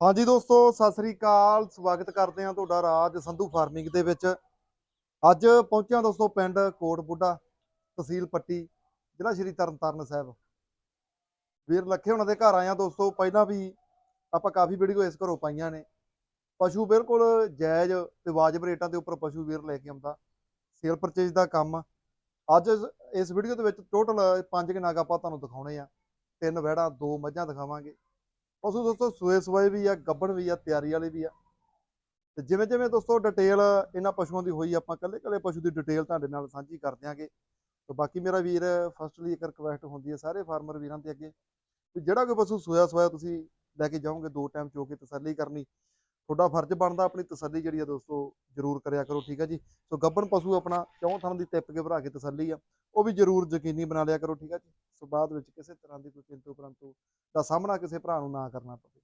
ਹਾਂਜੀ ਦੋਸਤੋ, ਸਤਿ ਸ੍ਰੀ ਅਕਾਲ। ਸਵਾਗਤ ਕਰਦੇ ਹਾਂ ਤੁਹਾਡਾ ਰਾਜ ਸੰਧੂ ਫਾਰਮਿੰਗ ਦੇ ਵਿੱਚ। ਅੱਜ ਪਹੁੰਚਿਆ ਦੋਸਤੋ ਪਿੰਡ ਕੋਟ ਬੁੱਢਾ ਤਹਿਸੀਲ ਪੱਟੀ, ਜ਼ਿਲ੍ਹਾ ਸ਼੍ਰੀ ਤਰਨਤਾਰਨ ਸਾਹਿਬ। ਵੀਰ ਲੱਖੇ ਉਹਨਾਂ ਦੇ ਘਰ ਆਇਆ ਦੋਸਤੋ। ਪਹਿਲਾਂ ਵੀ ਆਪਾਂ ਕਾਫੀ ਵੀਡੀਓ ਇਸ ਘਰੋਂ ਪਾਈਆਂ ਨੇ। ਪਸ਼ੂ ਬਿਲਕੁਲ ਜਾਇਜ਼ ਤੇ ਵਾਜਬ ਰੇਟਾਂ ਦੇ ਉੱਪਰ ਪਸ਼ੂ ਵੀਰ ਲੈ ਕੇ ਆਉਂਦਾ। ਸੇਲ ਪਰਚੇਜ ਦਾ ਕੰਮ। ਅੱਜ ਇਸ- ਵੀਡੀਓ ਦੇ ਵਿੱਚ ਟੋਟਲ ਪੰਜ ਕੁ ਨਗ ਆਪਾਂ ਤੁਹਾਨੂੰ ਦਿਖਾਉਣੇ ਆ। ਤਿੰਨ ਵਹਿੜਾਂ, ਦੋ ਮੱਝਾਂ ਦਿਖਾਵਾਂਗੇ। ਪਸ਼ੂ ਦੋਸਤੋ, ਸੂਏ ਸਵਾਏ ਵੀ ਆ, ਗੱਬਣ ਵੀ ਆ, ਤਿਆਰੀ ਵਾਲੇ ਵੀ ਆ। ਤੇ ਜਿਵੇਂ ਜਿਵੇਂ ਦੋਸਤੋ ਡਿਟੇਲ ਇਹਨਾਂ ਪਸ਼ੂਆਂ ਦੀ ਹੋਈ, ਆਪਾਂ ਕੱਲੇ ਕੱਲੇ ਪਸ਼ੂ ਦੀ ਡਿਟੇਲ ਤੁਹਾਡੇ ਨਾਲ ਸਾਂਝੀ ਕਰ ਦਿਆਂਗੇ। ਤੇ ਬਾਕੀ ਮੇਰਾ ਵੀਰ ਫਸਟਲੀ ਇੱਕ ਰਿਕਵੈਸਟ ਹੁੰਦੀ ਹੈ ਸਾਰੇ ਫਾਰਮਰ ਵੀਰਾਂ ਦੇ ਅੱਗੇ ਕਿ ਜਿਹੜਾ ਕੋਈ ਪਸ਼ੂ ਸੋਇਆ ਸੋਇਆ ਤੁਸੀਂ ਲੈ ਕੇ ਜਾਓਗੇ ਦੋ ਟਾਈਮ ਚੋ ਕੇ ਤਸੱਲੀ ਕਰਨੀ। ਤੁਹਾਡਾ ਫਰਜ਼ ਬਣਦਾ ਆਪਣੀ ਤਸੱਲੀ ਜਿਹੜੀ ਆ ਦੋਸਤੋ ਜ਼ਰੂਰ ਕਰਿਆ ਕਰੋ, ਠੀਕ ਹੈ ਜੀ? ਸੋ ਗੱਬਣ ਪਸ਼ੂ ਆਪਣਾ ਚੌਂ ਥਣ ਦੀ ਟਿੱਪ ਕੇ ਭਰਾ ਕੇ ਤਸੱਲੀ ਆ, ਉਹ ਵੀ ਜ਼ਰੂਰ ਯਕੀਨੀ ਬਣਾ ਲਿਆ ਕਰੋ, ਠੀਕ ਹੈ ਜੀ? ਸੋ ਬਾਅਦ ਵਿੱਚ ਕਿਸੇ ਤਰ੍ਹਾਂ ਦੀ ਕੋਈ ਚਿੰਤੂ ਪਰੰਤੂ ਦਾ ਸਾਹਮਣਾ ਕਿਸੇ ਭਰਾ ਨੂੰ ਨਾ ਕਰਨਾ ਪਵੇ।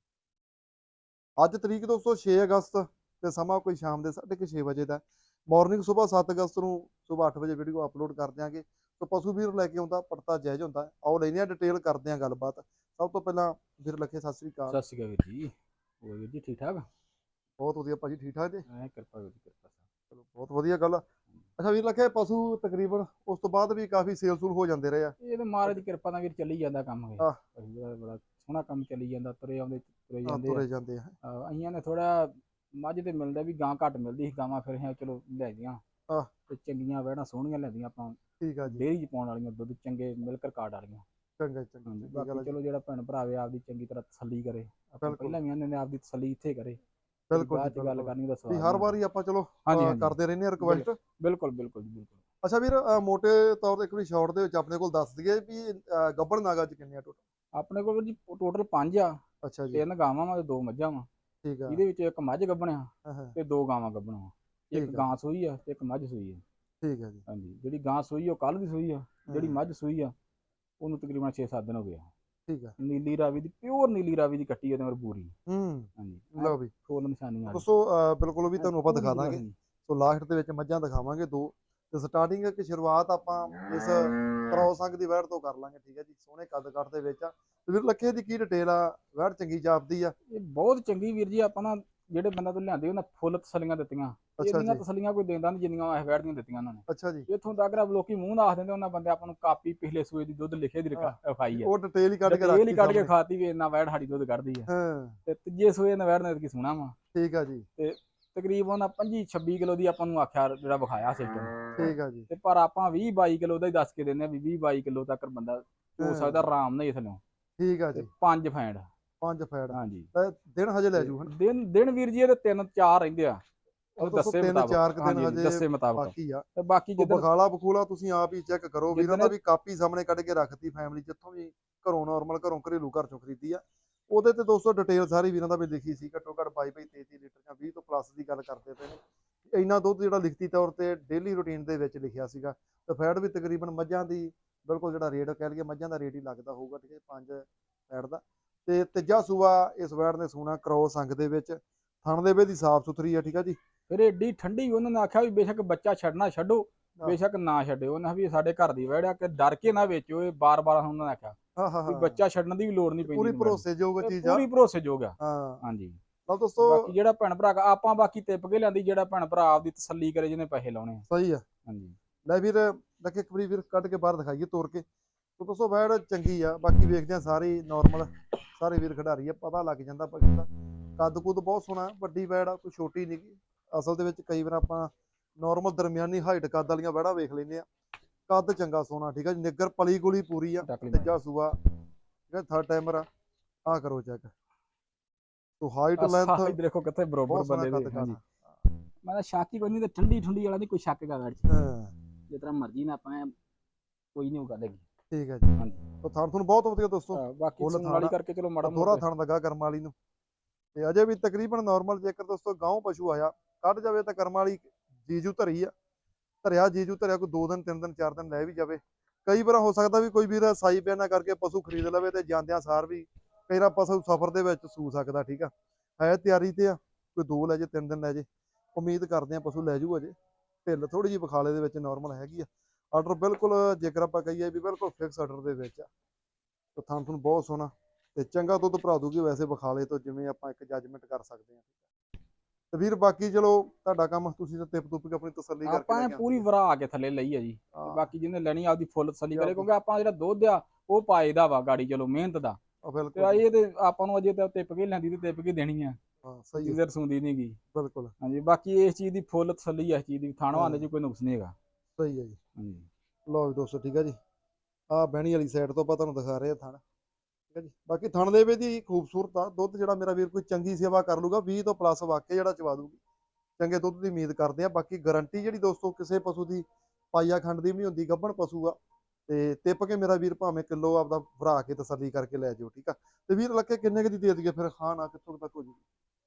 ਅੱਜ ਤਰੀਕ ਦੋਸਤੋ 6 ਅਗਸਤ ਤੇ ਸਮਾਂ ਕੋਈ ਸ਼ਾਮ ਦੇ 6:30 ਵਜੇ ਦਾ ਮਾਰਨਿੰਗ ਸਵੇਰ 7 ਅਗਸਤ ਨੂੰ ਸਵੇਰ 8 ਵਜੇ ਵੀਡੀਓ ਅਪਲੋਡ ਕਰ ਦਿਆਂਗੇ। ਸੋ ਪਸ਼ੂ ਵੀਰ ਲੈ ਕੇ ਆਉਂਦਾ ਪੜਤਾ ਜਾਇਜ਼ ਹੁੰਦਾ ਆਓ ਲੈਨੇ ਆ ਡਿਟੇਲ ਕਰਦੇ ਆ ਗੱਲਬਾਤ। ਸਭ ਤੋਂ ਪਹਿਲਾਂ ਵੀਰ ਲੱਖੇ ਸਤਿ ਸ੍ਰੀ ਅਕਾਲ। ਸਤਿ ਸ਼੍ਰੀ ਅਕਾਲ ਵੀਰ ਜੀ। ਹੋਰ ਵੀਰ ਜੀ ਠੀਕ ਠਾਕ? ਬਹੁਤ ਵਧੀਆ ਭਾਜੀ ਠੀਕ ਠਾਕ ਜੀ? ਐ ਕਿਰਪਾ ਵੀਰ ਜੀ ਕਿਰਪਾ ਸਾਹਿਬ ਚਲੋ ਬਹੁਤ ਵਧੀਆ ਗੱਲ ਆ। ਅੱਛਾ ਵੀਰ ਲੱਖੇ ਪਸ਼ੂ ਤਕਰੀਬਨ ਉਸ ਤੋਂ ਬਾਅਦ ਵੀ ਕਾਫੀ ਸੇਲ ਸੂਲ ਹੋ ਜਾਂਦੇ ਰਹੇ ਆ। ਇਹ ਤੇ ਮਹਾਰਾਜ ਦੀ ਕਿਰਪਾ ਨਾਲ ਵੀਰ ਚੱਲੀ ਜਾਂਦਾ ਕੰਮ ਇਹ। ਆਹ। ਅਸੀਂ ਦਾ ਬੜਾ ਸੋਹਣਾ ਕੰਮ ਚੱਲੀ ਜਾਂਦਾ ਤੁਰੇ ਆਉਂਦੇ ਤੁਰੇ ਜਾਂਦੇ ਤੁਰੇ ਜਾਂਦੇ ਆ। ਆ ਅਈਆਂ ਨੇ ਥੋੜਾ ਮੱਝ ਤੇ ਮਿਲਦਾ ਵੀ ਗਾਂ ਘੱਟ ਮਿਲਦੀ ਸੀ ਗਾਵਾਂ ਫਿਰ ਅਸੀਂ ਚਲੋ ਲੈ ਦੀਆਂ ਆਹ। ਤੇ ਚੰਗੀਆਂ ਵਹਿਣਾ ਸੋਹਣੀਆਂ ਲੈਂਦੀਆਂ ਆਪਾਂ। ਠੀਕ ਆ ਜੀ। ਡੇਅਰੀ ਚ ਪਾਉਣ ਵਾਲੀਆਂ ਦੁੱਧ ਚੰਗੇ ਮਿਲਕ ਰਿਕਾਰਡ ਵਾਲੀਆਂ। ਚੰਗਾ ਚੰਗਾ। ਆ ਬਾਕੀ। ਚਲੋ ਜਿਹੜਾ ਭੈਣ ਭਰਾਵੇ ਆਪਦੀ ਚੰਗੀ ਤਰ੍ਹਾਂ ਤਸੱਲੀ ਕਰੇ। ਆਪਾਂ। ਪਹਿਲਾਂ ਵੀ ਆਨੇ ਨੇ ਆਪਦੀ ਤਸੱਲੀ ਇੱਥੇ ਕਰੇ। ਬਿਲਕੁਲ ਬਾਅਦ ਚ ਗੱਲ। ਕਰਨੀ ਦਾ ਵੀ ਸਵਾਲ ਹਰ। ਵਾਰੀ ਆਪਾਂ ਚਲੋ। ਕਰਦੇ ਰਹਿੰਦੇ ਆ ਰਿਕਵੈਸਟ ਬਿਲਕੁਲ ਬਿਲਕੁਲ ਬਿਲਕੁਲ ਅੱਛਾ ਵੀਰ ਮੋਟੇ ਤੌਰ ਤੇ ਇੱਕ ਵਾਰੀ ਸ਼ਾਰਟ ਦੇ ਵਿੱਚ ਆਪਣੇ ਕੋਲ ਦੱਸ ਦਈਏ ਵੀ ਗੱਬੜ ਨਾਗਾ ਚ ਕਿੰਨੇ ਆ ਟੋਟਲ ਆਪਣੇ ਕੋਲ ਜੀ ਟੋਟਲ 5 ਆ ਅੱਛਾ ਜੀ। ਤਿੰਨ ਗਾਵਾਂ ਵਾ ਤੇ ਦੋ ਮੱਝਾਂ ਵਾ। ਠੀਕ ਆ। ਇਹਦੇ ਵਿੱਚ ਇੱਕ ਮੱਝ ਹਾਂ, ਤੇ ਦੋ ਗਾਵਾਂ ਗੱਭਣੀਆਂ ਇੱਕ ਆ। ਗਾਂ ਸੂਈ ਆ ਤੇ ਇੱਕ ਮੱਝ ਸੂਈ ਆ। ਠੀਕ ਹੈ ਜੀ। ਹਾਂਜੀ ਜਿਹੜੀ ਗਾਂ ਸੂਈ ਆ ਉਹ ਕੱਲ ਦੀ ਸੂਈ ਆ ਜਿਹੜੀ ਮੱਝ ਸੂਈ ਆ ਉਹਨੂੰ ਤਕਰੀਬਨ 6-7 ਦਿਨ ਹੋ ਗਏ ਆ। ਠੀਕ ਆ। ਨੀਲੀ ਰਾਵੀ ਦੀ ਪਿਓਰ ਨੀਲੀ ਰਾਵੀ ਦੀ ਕੱਟੀ ਉਹਦੇ ਮਰ ਪੂਰੀ। ਹੂੰ ਹਾਂਜੀ। ਲਓ ਵੀ। ਫੁੱਲ ਨਿਸ਼ਾਨੀ ਆ ਦੋਸਤੋ ਅਹ, ਬਿਲਕੁਲ ਉਹ ਵੀ ਤੁਹਾਨੂੰ ਆਪਾਂ ਦਿਖਾ ਦਾਂਗੇ। ਸੋ ਲਾਸਟ ਦੇ ਵਿੱਚ ਮੱਝਾਂ ਦਿਖਾਵਾਂਗੇ ਦੋ। ਤੇ ਸਟਾਰਟਿੰਗ ਕਿ ਸ਼ੁਰੂਆਤ ਆਪਾਂ ਇਸ ਕ੍ਰੋਸ ਅੰਗ ਦੀ ਵੈੜ ਤੋਂ ਕਰ ਲਾਂਗੇ ਠੀਕ ਹੈ ਜੀ। ਸੋਹਣੇ ਕੱਦ ਕੱਟ ਦੇ ਵਿੱਚ ਆ। ਤੇ ਵੀਰ ਲੱਖੇ ਦੀ ਕੀ ਡਿਟੇਲ ਆ? ਵੈੜ ਚੰਗੀ ਜਾਪਦੀ ਆ। ਇਹ ਬਹੁਤ ਚੰਗੀ ਵੀਰ ਜੀ ਆਪਾਂ ਨਾ ਜਿਹੜੇ ਬੰਦਾ ਤੋਂ ਲਿਆਂਦੇ ਉਹਨਾਂ ਫੁੱਲ ਤਸੱਲੀਆਂ ਦਿੱਤੀਆਂ। ਇੰਨੀਆਂ ਜੀ। ਤਸੱਲੀਆਂ ਕੋਈ ਦਿੰਦਾ ਨਹੀਂ ਜਿੰਨੀਆਂ ਇਹ ਵੈੜਦੀਆਂ ਦਿੱਤੀਆਂ ਉਹਨਾਂ ਨੇ। ਅੱਛਾ ਜੀ। ਇੱਥੋਂ ਤੱਕ ਰੱਬ ਲੋਕੀ ਮੂੰਹ ਨਾਲ ਆਖ ਦਿੰਦੇ ਉਹਨਾਂ ਬੰਦੇ ਆਪਾਂ ਨੂੰ ਕਾਪੀ ਪਿਛਲੇ ਸੂਏ ਦੀ ਦੁੱਧ ਲਿਖੇ ਦੀ ਰਖਾਈ ਆ। ਉਹ ਡਿਟੇਲ ਹੀ ਕੱਢ ਕੇ ਇਹ ਨਹੀਂ ਰੱਖੀ ਕੱਢ ਕੇ। ਖਾਤੀ ਵੀ ਇੰਨਾ ਵੈੜ ਸਾਡੀ ਦੁੱਧ ਕੱਢਦੀ ਆ। ਹਾਂ। ਤੇ ਤੀਜੇ ਸੂਏ ਨੇ ਵੈੜ ਨੇ ਕੀ ਸੁਣਾ ਵਾ। ਠੀਕ ਆ ਜੀ। ਤਕਰੀਬਨ 25 26 ਕਿਲੋ ਦੀ ਆਪਾਂ ਨੂੰ ਆਖਿਆ ਜਿਹੜਾ ਵਿਖਾਇਆ ਸਿਸਟਮ ਠੀਕ ਆ ਜੀ। ਤੇ ਪਰ ਆਪਾਂ 20 22 ਕਿਲੋ ਦਾ ਹੀ ਦੱਸ ਕੇ ਦਿੰਦੇ ਆ ਵੀ 20 22 ਕਿਲੋ ਤੱਕ ਬੰਦਾ ਹੋ ਹਾਂ, ਸਕਦਾ ਆਰਾਮ ਨਾਲ ਇਸ ਨੂੰ ਠੀਕ ਆ ਤੇ ਜੀ ਪੰਜ ਫੈਂਡ। ਪੰਜ ਫੈੜ ਹਾਂਜੀ। ਤੇ ਦਿਨ ਹਜੇ ਲੈ ਜੂ ਹਨ? ਦਿਨ ਦਿਨ ਵੀਰ ਜੀ ਇਹਦੇ ਤਿੰਨ ਚਾਰ ਰਹਿੰਦੇ ਆ। ਉਹ ਦੱਸੇ ਮੁਤਾਬਕ। ਹਾਂਜੀ, ਦੱਸੇ ਮੁਤਾਬਕ। ਬਾਕੀ ਆ। ਤੇ ਬਾਕੀ ਜਿੱਦਣ ਬਖਾਲਾ ਬਖੂਲਾ ਤੁਸੀਂ ਆਪ ਹੀ ਚੈੱਕ ਕਰੋ। ਵੀਰਾਂ ਦਾ ਵੀ ਕਾਪੀ ਸਾਹਮਣੇ ਕੱਢ ਕੇ ਰੱਖਤੀ ਫੈਮਿਲੀ ਜਿੱਥੋਂ ਵੀ ਘਰੋਂ ਨਾਰਮਲ ਘਰੋਂ ਘਰੇਲੂ ਘਰ ਚੋਂ ਖਰੀਦੀ ਆ। ਉਹਦੇ ਤੇ ਦੋਸਤੋ ਡਿਟੇਲ ਸਾਰੀ ਵੀਰਾਂ ਦਾ ਵੀ ਲਿਖੀ ਸੀ। ਘੱਟੋ ਘੱਟ 22 22 33 ਲੀਟਰ ਜਾਂ 20 ਤੋਂ ਪਲੱਸ ਦੀ ਗੱਲ ਕਰਦੇ ਪਏ ਨੇ। ਇੰਨਾ ਦੁੱਧ ਜਿਹੜਾ ਲਿਖਤੀ ਤੌਰ ਤੇ ਡੇਲੀ ਰੂਟੀਨ ਦੇ ਵਿੱਚ ਲਿਖਿਆ ਸੀਗਾ। ਤੇ ਫੈਟ ਵੀ ਤਕਰੀਬਨ ਮੱਝਾਂ ਦੀ ਬਿਲਕੁਲ ਜਿਹੜਾ ਰੇਟ ਕਹਿ ਲਈਏ ਮੱਝਾਂ ਦਾ ਰੇਟ ਹੀ ਲੱਗਦਾ ਹੋਊਗਾ ਠੀਕ ਹੈ ਪੰਜ ਫੈਟ ਦਾ। ਤੇ ਤੀਜਾ ਸੂਆ ਇਸ ਵੈੜ ਨੇ ਸੂਣਾ ਕ੍ਰੋਸ ਅੰਗ ਦੇ ਵਿੱਚ। ਥਣ ਦੇ ਵੇ ਦੀ ਸਾਫ਼ ਸੁਥਰੀ ਆ ਠੀਕ ਆ ਜੀ। ਫਿਰ ਏਡੀ ਠੰਡੀ ਉਹਨਾਂ ਨੇ ਆਖਿਆ ਵੀ ਬੇਸ਼ੱਕ ਬੱਚਾ ਛੱਡਣਾ ਛੱਡੋ। ਬੇਸ਼ੱਕ ਨਾ ਛੱਡਿਓ। ਉਹਨਾਂ ਵੀ ਸਾਡੇ ਘਰ ਦੀ ਵੜਿਆ ਕਿ ਡਰ ਕੇ ਨਾ ਵੇਚੋ ਇਹ ਬਾਰ-ਬਾਰ ਉਹਨਾਂ ਨੇ ਆਖਿਆ। ਹਾਂ ਹਾਂ ਵੀ ਹਾਂ। ਬੱਚਾ ਛੱਡਣ ਦੀ ਵੀ ਲੋੜ ਨਹੀਂ ਪੈਂਦੀ ਪੂਰੀ। ਭਰੋਸੇਯੋਗ ਚੀਜ਼ ਆ। ਪੂਰੀ ਭਰੋਸੇਯੋਗ ਆ। ਹਾਂਜੀ। ਲਓ ਦੋਸਤੋ ਬਾਕੀ ਜਿਹੜਾ ਭੈਣ ਭਰਾ ਆਪਾਂ ਬਾਕੀ ਤਿੱਪ ਕੇ ਲਿਆਂਦੀ ਜਿਹੜਾ ਭੈਣ ਭਰਾ ਆਪਦੀ ਤਸੱਲੀ ਕਰੇ ਜਿਹਨੇ ਪੈਸੇ ਲਾਉਣੇ। ਸਹੀ ਆ। ਹਾਂਜੀ। ਲੈ ਵੀਰ ਲੱਗੇ ਇੱਕ ਵਾਰੀ ਵੀਰ ਕੱਢ ਕੇ ਬਾਹਰ ਦਿਖਾਈਏ ਤੋੜ ਕੇ। ਤੋ ਦੋਸਤੋ ਵੈੜ ਚੰਗੀ ਆ। ਬਾਕੀ ਵੇਖਦੇ ਆ ਸਾਰੇ ਨਾਰਮਲ ਸਾਰੇ ਵੀਰ ਖਿਡਾਰੀ ਆ ਪਤਾ ਲੱਗ ਜਾਂਦਾ ਪਸ਼ੂ ਦਾ ਕੱਦ ਕੁੱਦ ਬਹੁਤ ਸੋਹਣਾ ਵੱਡੀ ਵੈੜ ਆ ਕੋਈ ਛੋਟੀ ਨਹੀਂ ਅਸਲ ਦੇ ਵਿੱਚ ਕਈ ਵਾਰ ਆਪਾਂ ਨਾਰਮਲ ਦਰਮਿਆਨੀ ਹਾਈਟ ਕੱਦ ਵਾਲੀਆਂ ਵੈੜਾਂ ਵੇਖ ਲੈਂਦੇ ਆ ਕੱਦ ਚੰਗਾ ਸੋਹਣਾ ਠੀਕ ਆ ਜੀ? ਨਿੱਗਰ ਪਲੀ ਗੁਲੀ ਪੂਰੀ ਆ ਤੀਜਾ ਸੂਆ ਜਿਹੜਾ ਥਰਡ ਟਾਈਮਰ ਆ। ਆ ਕਰੋ ਚੈੱਕ ਤੋ ਹਾਈਟ ਲੈਂਥ ਦੇਖੋ ਕਿੱਥੇ ਬਰੋਬਰ ਬੰਦੇ ਦੇ ਹਾਂਜੀ। ਮੈਂ ਤਾਂ ਸ਼ਾਕੀ ਕੋਈ ਨਹੀਂ ਤੇ ਠੰਡੀ ਠੰਡੀ ਵਾਲਾ ਨਹੀਂ ਕੋਈ ਸ਼ੱਕ ਹੈਗਾ ਹਾਂ। ਜਿਸ ਤਰ੍ਹਾਂ ਮਰਜ਼ੀ ਨਾ ਆਪਾਂ ਕੋਈ ਨਹੀਂ ਹੋਗਾ। ਲੱਗੀ ਠੀਕ ਹੈ ਜੀ। ਹਾਂਜੀ। ਤੋ ਥਣ ਤੁਹਾਨੂੰ ਬਹੁਤ ਵਧੀਆ ਦੋਸਤੋ ਬਾਕੀ ਫੁੱਲ ਸੁਣ ਵਾਲੀ ਕਰਕੇ ਚਲੋ ਮਾੜਾ ਮੋਟਾ। ਥਣ ਲੱਗਾ ਕਰਮ ਵਾਲੀ ਨੂੰ। ਤੇ ਅਜੇ ਵੀ ਤਕਰੀਬਨ ਨਾਰਮਲ ਜੇਕਰ ਦੋਸਤੋ ਗਾਉਂ ਪਸ਼ੂ ਆਇਆ ਕੱਢ ਜਾਵੇ ਤਾਂ ਕਰਮ ਵਾਲੀ ਜੀਜੂ ਧਰੀ ਆ। ਧਰਿਆ ਜੀਜੂ ਧਰਿਆ, ਕੋਈ 2 ਦਿਨ 3 ਦਿਨ 4 ਦਿਨ ਲੈ ਵੀ ਜਾਵੇ। ਕਈ ਵਾਰ ਹੋ ਸਕਦਾ ਵੀ ਕੋਈ ਵੀਰ ਸਾਈ ਪਿਆਨਾ ਕਰਕੇ ਪਸ਼ੂ ਖਰੀਦ ਲਵੇ ਤੇ ਜਾਂਦਿਆਂ ਸਾਰ ਵੀ ਕਈ ਵਾਰ ਪਸ਼ੂ ਸਫ਼ਰ ਦੇ ਵਿੱਚ ਸੂ ਸਕਦਾ, ਠੀਕ ਆ। ਹੈ ਤਿਆਰੀ ਤੇ ਆ, ਕੋਈ 2 ਲੈ ਜੇ 3 ਦਿਨ ਲੈ ਜੇ। ਉਮੀਦ ਕਰਦੇ ਆ ਪਸ਼ੂ ਲੈ ਜੂ ਅਜੇ। ਢਿੱਲ ਥੋੜੀ ਜਿਹੀ ਬਖਾਲੇ ਦੇ ਵਿੱਚ ਨਾਰਮਲ ਹੈਗੀ ਆ। ਆਰਡਰ ਬਿਲਕੁਲ ਜੇਕਰ ਆਪਾਂ ਕਹੀਏ ਵੀ ਬਿਲਕੁਲ ਫਿਕਸ ਆਰਡਰ ਦੇ ਵਿੱਚ ਆ। ਤਾਂ ਥਾਂ ਤੁਹਾਨੂੰ ਬਹੁਤ ਸੋਹਣਾ। ਤੇ ਚੰਗਾ ਦੁੱਧ ਭਰਾ ਦੂਗੀ ਵੈਸੇ ਬਖਾਲੇ ਤੋਂ, ਜਿਵੇਂ ਆਪਾਂ ਇੱਕ ਜੱਜਮੈਂਟ ਕਰ ਸਕਦੇ ਹਾਂ ਤੇ ਵੀਰ ਬਾਕੀ ਚਲੋ ਤੁਹਾਡਾ ਕੰਮ ਤੁਸੀਂ ਤਾਂ ਟਿਪ ਟੁੱਪ ਕੇ ਆਪਣੀ ਤਸੱਲੀ ਕਰਕੇ ਆਪਾਂ ਪੂਰੀ ਵਰਾ ਕੇ ਥੱਲੇ ਲਈ ਆ ਜੀ। ਆ। ਬਾਕੀ ਜਿਹਨੇ ਲੈਣੀ ਆਪਦੀ ਫੁੱਲ ਤਸੱਲੀ ਕਰੇ ਕਿਉਂਕਿ ਆਪਾਂ ਜਿਹੜਾ ਦੁੱਧ ਆ ਉਹ ਪਾਏਦਾ ਵਾ ਗਾੜੀ ਚਲੋ ਮਿਹਨਤ ਦਾ। ਆ ਤੇ ਬਿਲਕੁਲ ਇਹ ਤੇ ਆਪਾਂ ਨੂੰ ਅਜੇ ਤਾਂ ਟਿਪ ਕੇ ਲੈਂਦੀ ਤੇ ਟਿਪ ਕੇ ਦੇਣੀ ਆ। ਹਾਂ ਸਹੀ ਜਿੱਦਰ ਸੁੰਦੀ ਨਹੀਂ ਗਈ ਬਿਲਕੁਲ। ਹਾਂਜੀ ਬਾਕੀ ਇਸ ਚੀਜ਼ ਦੀ ਫੁੱਲ ਤਸੱਲੀ ਆ ਇਸ ਚੀਜ਼ ਦੀ ਥਾਣਵਾਂ ਦੇ ਚ ਕੋਈ ਨੁਕਸ ਨਹੀਂ ਹੈਗਾ। ਸਹੀ ਹੈ ਜੀ। ਹਾਂਜੀ। ਲਓ ਜੀ ਦੋਸਤੋ ਠੀਕ ਹੈ ਜੀ। ਆ ਬਹਿਣੀ ਵਾਲੀ ਸਾਈਡ ਤੋਂ ਆਪਾਂ ਤੁਹਾਨੂੰ ਦਿਖਾ ਰਹੇ ਆ ਥਣ। ਠੀਕ ਹੈ ਜੀ। ਬਾਕੀ ਥਣ ਦੇ ਵਿੱਚ ਹੀ ਖੂਬਸੂਰਤ ਆ। ਦੁੱਧ ਜਿਹੜਾ ਮੇਰਾ ਵੀਰ ਕੋਈ ਚੰਗੀ ਸੇਵਾ ਕਰ ਲੂਗਾ 20 ਤੋਂ ਪਲੱਸ ਵਾਕੇ ਜਿਹੜਾ ਚਵਾ ਦੂਗੀ। ਚੰਗੇ ਦੁੱਧ ਦੀ ਉਮੀਦ ਕਰਦੇ ਆ। ਬਾਕੀ ਗਾਰੰਟੀ ਜਿਹੜੀ ਦੋਸਤੋ ਕਿਸੇ ਪਸ਼ੂ ਦੀ ਪਾਈਆ ਖੰਡ ਦੀ ਵੀ ਨਹੀਂ ਹੁੰਦੀ ਗੱਭਣ ਪਸ਼ੂ ਆ। ਤੇ ਟਿੱਪ ਕੇ ਮੇਰਾ ਵੀਰ ਭਾਵੇਂ ਕਿਲੋ ਆਪਦਾ ਭਰਾ ਕੇ ਤਸੱਲੀ ਕਰਕੇ ਲੈ ਜਾਓ ਠੀਕ ਆ। ਤੇ ਵੀਰ ਲੱਕੇ ਕਿੰਨੇ ਕੁ ਦੀ ਦੇ ਦਈਏ ਫਿਰ? ਖਾਣ ਆ ਕਿੱਥੋਂ ਤੱਕ ਹੋ ਜੂਗੀ?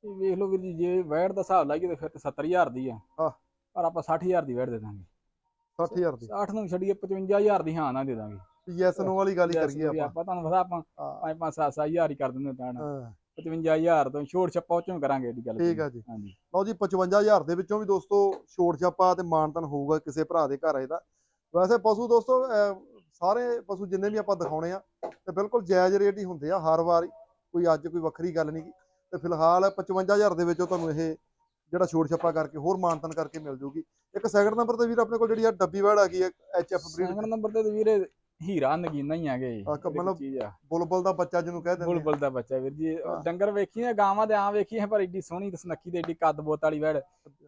ਇਹ ਵੇਖ ਲਓ ਵੀਰ ਜੀ ਜੇ ਵੈਟ ਦਾ ਹਿਸਾਬ ਲਾਈਏ ਤੇ ਫਿਰ ਤੇ 70000 ਦੀ ਆ। ਹਾਂ। ਪਰ ਆਪਾਂ 60000 ਦੀ ਵੈਟ ਦੇ ਦਾਂਗੇ। 60000 ਦੀ। 60 ਨੂੰ ਛੱਡੀਏ 55000 ਦੀ ਹਾਂ ਨਾ ਦੇ ਦਾਂਗੇ। ਯੈਸ ਨੋ ਵਾਲੀ ਗੱਲ ਹੀ ਕਰੀਏ ਆਪਾਂ। ਆਪਾਂ ਤੁਹਾਨੂੰ ਪਤਾ ਆਪਾਂ ਹਾਂ, 5 5 7 7000 ਹੀ ਕਰ ਦਿੰਦੇ ਤਾਂ ਹਾਂ। 55000 ਤੋਂ ਛੋੜ ਛੱਪਾ ਚੋਂ ਕਰਾਂਗੇ ਇਹਦੀ ਗੱਲ ਠੀਕ ਆ ਜੀ। ਹਾਂਜੀ। ਲਓ ਜੀ 55000 ਦੇ ਵਿੱਚੋਂ ਵੀ ਦੋਸਤੋ ਛੋੜ ਛਾਪਾ ਤੇ ਮਾਨਤਨ ਹੋਊਗਾ ਕਿਸੇ ਭਰਾ ਦੇ ਘਰ ਇਹਦਾ। ਵੈਸੇ ਪਸ਼ੂ ਦੋਸਤੋ ਸਾਰੇ ਪਸ਼ੂ ਜਿੰਨੇ ਵੀ ਆਪਾਂ ਦਿਖਾਉਣੇ ਆ ਤੇ ਬਿਲਕੁਲ ਜਾਇਜ਼ ਰੇਟ ਹੀ ਹੁੰਦੇ ਆ ਹਰ ਵਾਰ। ਕੋਈ ਅੱਜ ਕੋਈ ਵੱਖਰੀ ਗੱਲ ਨਹੀਂ। ਤੇ ਫਿਲਹਾਲ 55000 ਦੇ ਵਿੱਚੋਂ ਤੁਹਾਨੂੰ ਇਹ ਜਿਹੜਾ ਛੋੜ ਛਾਪਾ ਕਰਕੇ ਹੋਰ ਮਾਨਤਨ ਕਰਕੇ ਮਿਲ ਜੂਗੀ। ਇੱਕ ਸੈਕਿੰਡ ਨੰਬਰ ਤੇ ਵੀਰ ਆਪਣੇ ਕੋਲ ਜਿਹੜੀ ਆ ਡੱਬੀ ਵੜ ਆ ਗਈ ਹੈ ਐਚਐਫ ਬਰੀਡ ਸੈਕਿੰਡ ਨੰਬਰ ਤਾਂ ਵੀਰੇ ਹੀਰਾ ਨਗੀਨਾ ਹੀ ਆਗੇ ਆ, ਕ- ਮਤਲਬ ਚੀਜ਼ ਆ। ਬੁਲਬੁਲ ਦਾ ਬੱਚਾ ਜਿਹਨੂੰ ਕਹਿ ਦਿੰਦੇ ਆ। ਬੁਲਬੁਲ ਦਾ ਬੱਚਾ ਵੀਰ ਜੀ ਹਾਂ। ਡੰਗਰ ਵੇਖੀਆਂ ਗਾਵਾਂ ਦੇ ਆਂ ਵੇਖੀਆਂ ਪਰ ਏਡੀ ਸੋਹਣੀ ਤੇ ਸੁਨੱਖੀ ਤੇ ਏਡੀ ਕੱਦ ਬੋਤ ਵਾਲੀ ਵੈੜ।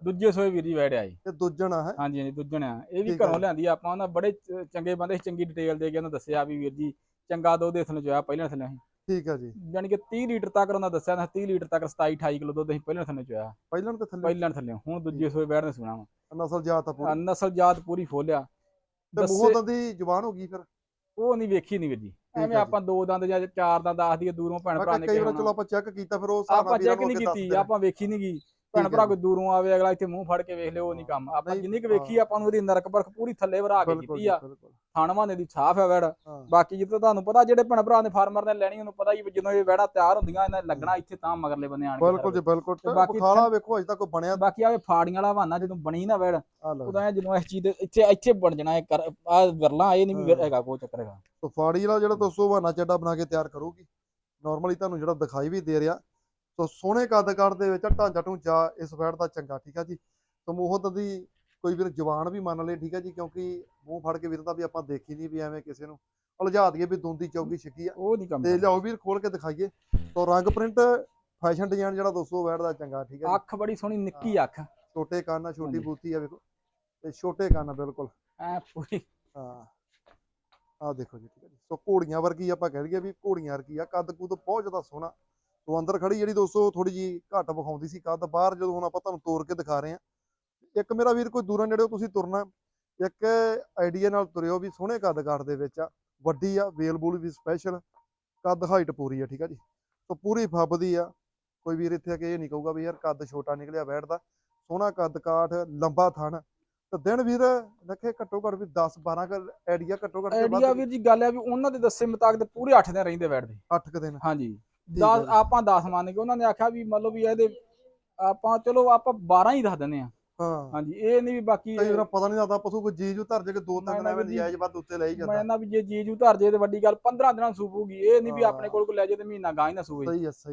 ਦੂਜੇ ਸੋਏ ਵੀਰ ਜੀ ਵੈੜ ਆਈ ਇਹ। ਦੁੱਜਣ ਆ ਹੈ? ਹਾਂਜੀ ਹਾਂਜੀ ਦੁੱਜਣ ਆ। ਇਹ ਵੀ ਆ। ਘਰੋਂ। ਲਿਆਂਦੀ ਆ ਆਪਾਂ ਉਹਨਾਂ ਬੜੇ ਚੰਗੇ ਬੰਦੇ ਚੰਗੀ ਡਿਟੇਲ ਦੇ ਕੇ ਉਹਨਾਂ ਦੱਸਿਆ ਵੀ ਵੀਰ ਜੀ ਚੰਗਾ ਦੁੱਧ ਇਸ ਨੂੰ ਚੋਇਆ ਪਹਿਲਾਂ ਥੱਲੇ ਠੀਕ ਆ ਜੀ। ਯਾਨੀ ਕਿ 30 ਲੀਟਰ ਤੱਕ ਉਹਨਾਂ ਦੱਸਿਆ ਨਾ 30 ਲੀਟਰ ਤੱਕ 27 28 ਕਿਲੋ ਦੁੱਧ ਅਸੀਂ ਪਹਿਲਾਂ ਥੱਲੇ ਚੋਇਆ ਪਹਿਲਾਂ ਤੇ ਥੱਲੇ? ਪਹਿਲਾਂ ਥੱਲੇ ਹੁਣ ਦੂਜੇ ਸੋਏ ਵੈੜ ਨੇ ਸੁਣਾ ਵਾ ਨਸਲ ਜਾਤ ਆ ਪੂਰੀ। ਨਸਲ ਜਾਤ ਪੂਰੀ ਫੋਲਿਆ ਤੇ ਮੂੰਹੋਂ ਦੰਦੀ ਜਵਾਨ ਹੋ ਗਈ ਫਿਰ? ਉਹ ਨਹੀਂ ਵੇਖੀ ਨਹੀਂ ਵੀਰ ਜੀ ਐਵੇਂ। ਆਪਾਂ ਦੋ ਦੰਦ ਜਾਂ ਚਾਰ ਦੰਦ ਆਖਦੀ ਦੂਰੋਂ ਭੈਣ ਭਰਾ ਨੇ ਕਈ ਵਾਰ। ਚਲੋ ਆਪਾਂ ਚੈੱਕ ਕੀਤਾ ਫਿਰ ਉਹ ਆਪਾਂ ਚੈੱਕ ਨਹੀਂ ਕੀਤੀ। ਆਪਾਂ ਵੇਖੀ ਨਹੀਂ ਗਈ ਭੈਣ ਭਰਾ। ਕੋਈ ਦੂਰੋਂ ਆਵੇ ਅਗਲਾ ਇੱਥੇ ਮੂੰਹ ਫੜ ਕੇ ਵੇਖ ਲਿਓ ਉਹ ਨਹੀਂ ਕੰਮ। ਆਪਾਂ ਜਿੰਨੀ ਕੁ ਵੇਖੀ। ਆਪਾਂ ਨੂੰ ਉਹਦੀ ਨਰਕ ਪਰਖ ਪੂਰੀ ਥੱਲੇ ਵਰਾ ਕੇ ਕੀਤੀ ਆ। ਬਿਲਕੁਲ। ਥਾਣਵਾਂ ਦੀ ਸਾਫ਼ ਹੈ ਵੈੜ। ਬਾਕੀ ਜਿੱਦਾਂ ਤੁਹਾਨੂੰ ਪਤਾ ਜਿਹੜੇ ਭੈਣ ਭਰਾ ਨੇ ਫਾਰਮਰ ਨੇ ਲੈਣੀ ਉਹਨੂੰ ਪਤਾ ਹੀ ਜਦੋਂ ਇਹ ਵੈੜਾ ਤਿਆਰ ਹੁੰਦੀਆਂ ਇਹਨਾਂ ਲੱਗਣਾ ਇੱਥੇ ਤਾਂ ਮਗਰਲੇ ਬੰਨੇ ਆਣ ਬਿਲਕੁਲ ਜੀ ਬਿਲਕੁਲ। ਬਾਕੀ ਵੇਖੋ ਅਜੇ ਤੱਕ ਬਣਿਆ। ਬਾਕੀ ਆਵੇ ਫਾੜੀਆਂ ਵਾਲਾ ਬਹਾਨਾ ਜਦੋਂ ਬਣੀ ਨਾ ਵੈੜ ਉਦੋਂ ਜਦੋਂ ਇਸ ਚੀਜ਼ ਦੇ ਇੱਥੇ ਇੱਥੇ ਬਣ ਜਾਣਾ ਇਹ ਕਰ ਆ ਵਰਲਾ ਇਹ ਨਹੀਂ। ਹੈਗਾ ਕੋਈ ਚੱਕਰ ਹੈਗਾ। ਤੋ ਫਾੜੀ ਵਾਲਾ ਜਿਹੜਾ ਦੋਸਤੋ ਬਹਾਨਾ ਚੱਡਾ ਬਣਾ ਕੇ ਤਿਆਰ ਕਰੂਗੀ। ਨਾਰਮਲੀ ਤੁਹਾਨੂੰ ਜਿਹੜਾ ਦਿਖਾਈ ਵੀ ਦੇ ਰਿਹਾ ਤੋ ਸੋਹਣੇ ਕੱਦ ਕਾਠ ਦੇ ਵਿੱਚ ਢਾਂਚਾ ਢੂੰਚਾ ਇਸ ਫੈੜ ਦਾ ਚੰਗਾ ਠੀਕ ਆ ਜੀ? ਤੋ ਮੂੰਹੋਂ ਦੀ ਕੋਈ ਵੀਰ ਜਵਾਨ ਵੀ ਮੰਨ ਲਏ ਠੀਕ ਆ ਜੀ? ਕਿਉਂਕਿ ਮੂੰਹ ਫੜ ਕੇ ਵੀਰ ਦਾ ਵੀ ਆਪਾਂ ਦੇਖੀ ਨਹੀਂ ਵੀ ਐਵੇਂ ਕਿਸੇ ਨੂੰ ਉਲਝਾ ਦਈਏ ਵੀ ਦੁੰਦੀ ਚੌਗੀ ਛਿੱਕੀ ਆ। ਉਹ ਨਹੀਂ ਕੰਮ ਤੇ ਲਿਆਓ ਵੀਰ ਖੋਲ ਕੇ ਦਿਖਾਈਏ। ਤੋ ਰੰਗ ਪ੍ਰਿੰਟ ਫੈਸ਼ਨ ਡਿਜ਼ਾਈਨ ਜਿਹੜਾ ਦੋਸਤੋ ਵੈੜ ਦਾ ਚੰਗਾ ਠੀਕ ਆ ਜੀ? ਅੱਖ ਬੜੀ ਸੋਹਣੀ ਨਿੱਕੀ ਅੱਖ। ਛੋਟੇ ਕੰਨ ਆ ਛੋਟੀ। ਬੂਤੀ ਆ ਵੇਖੋ। ਤੇ ਛੋਟੇ ਕੰਨ ਆ ਬਿਲਕੁਲ। ਐ ਪੂਰੀ। ਹਾਂ। ਆਹ ਦੇਖੋ ਜੀ ਠੀਕ ਹੈ ਜੀ। ਸੋ ਘੋੜੀਆਂ ਵਰਗੀ ਆਪਾਂ ਕਹਿ ਲਈਏ ਵੀ ਘੋੜੀਆਂ ਵਰਗੀ ਆ। ਕੱਦ ਕੁੱਦ ਬਹੁਤ ਜ਼ਿਆਦਾ ਸੋਹਣਾ। ਸੋ ਅੰਦਰ ਖੜੀ ਜਿਹੜੀ ਦੋਸਤੋ ਥੋੜੀ ਜੀ ਘੱਟ ਵਿਖਾਉਂਦੀ ਸੀ ਕੱਦ ਬਾਹਰ ਜਦੋਂ ਹੁਣ ਆਪਾਂ ਤੁਹਾਨੂੰ ਤੋੜ ਕੇ ਦਿਖਾ ਰਹੇ ਆ ਇੱਕ ਮੇਰਾ ਵੀਰ ਕੋਈ ਦੂਰਾਂ ਨੇੜੇ ਤੁਸੀਂ ਤੁਰਨਾ ਇੱਕ ਆਈਡੀਆ ਨਾਲ ਤੁਰਿਓ ਵੀ ਸੋਹਣੇ ਕੱਦ ਕਾਠ ਦੇ ਵਿੱਚ ਆ। ਵੱਡੀ ਆ ਵੇਲ ਬੂਲ ਵੀ ਸਪੈਸ਼ਲ ਕੱਦ ਹਾਈਟ ਪੂਰੀ ਆ ਠੀਕ ਆ ਜੀ? ਸੋ ਪੂਰੀ ਫੱਬਦੀ ਆ। ਕੋਈ ਵੀਰ ਇੱਥੇ ਆ ਕੇ ਇਹ ਨਹੀਂ ਕਹੂਗਾ ਵੀ ਯਾਰ ਕੱਦ ਛੋਟਾ ਨਿਕਲਿਆ ਬੈਠਦਾ। ਸੋਹਣਾ ਕੱਦ ਕਾਠ ਲੰਬਾ ਥਣ। ਤੇ ਦਿਨ ਵੀਰ ਲੱਖੇ ਘੱਟੋ ਘੱਟ ਵੀ 10 12 ਕ ਆਈਡੀਆ ਘੱਟੋ ਘੱਟ ਆਈਡੀਆ ਵੀਰ ਜੀ ਗੱਲ ਹੈ ਵੀ ਉਹਨਾਂ ਦੇ ਦੱਸੇ ਮੁਤਾਬਕ ਤੇ ਪੂਰੇ 8 ਦਿਨ ਰਹਿੰਦੇ ਬੈਠਦੇ। 8 ਕ ਦਿਨ। ਹਾਂਜੀ। ਹੈ 10 ਜੀ। ਆਪਾਂ 10 ਮੰਨ ਕੇ ਉਹਨਾਂ ਨੇ ਆਖਿਆ ਵੀ ਮੰਨ ਲਓ ਵੀ ਇਹਦੇ ਆਪਾਂ ਚਲੋ ਆਪਾਂ 12 ਹੀ ਦੱਸ ਦਿੰਦੇ ਆ। ਹਾਂ। ਹਾਂਜੀ ਇਹ ਨਹੀਂ ਵੀ ਬਾਕੀ ਕਈ ਵਾਰ ਪਤਾ ਨਹੀਂ ਲੱਗਦਾ ਪਸ਼ੂ ਕੋਈ ਜੀਜੂ ਧਰ ਜੇ ਕਿ ਦੋ ਤਿੰਨ ਐਵੇਂ ਨਜਾਇਜ਼ ਵੱਧ ਉੱਤੇ ਲੈ ਹੀ ਮੈਂ ਜਾਂਦਾ ਨਾ ਵੀ ਜੇ ਜੀਜੂ ਧਰ ਜੇ ਤੇ ਵੱਡੀ ਗੱਲ 15 ਦਿਨਾਂ ਸੂਪੂਗੀ ਇਹ ਨਹੀਂ ਵੀ। ਆਪਣੇ ਕੋਲ ਕੋ ਲੈ ਜੇ ਤੇ ਮਹੀਨਾ ਗਾਂ ਹੀ ਨਾ ਸੂਏ।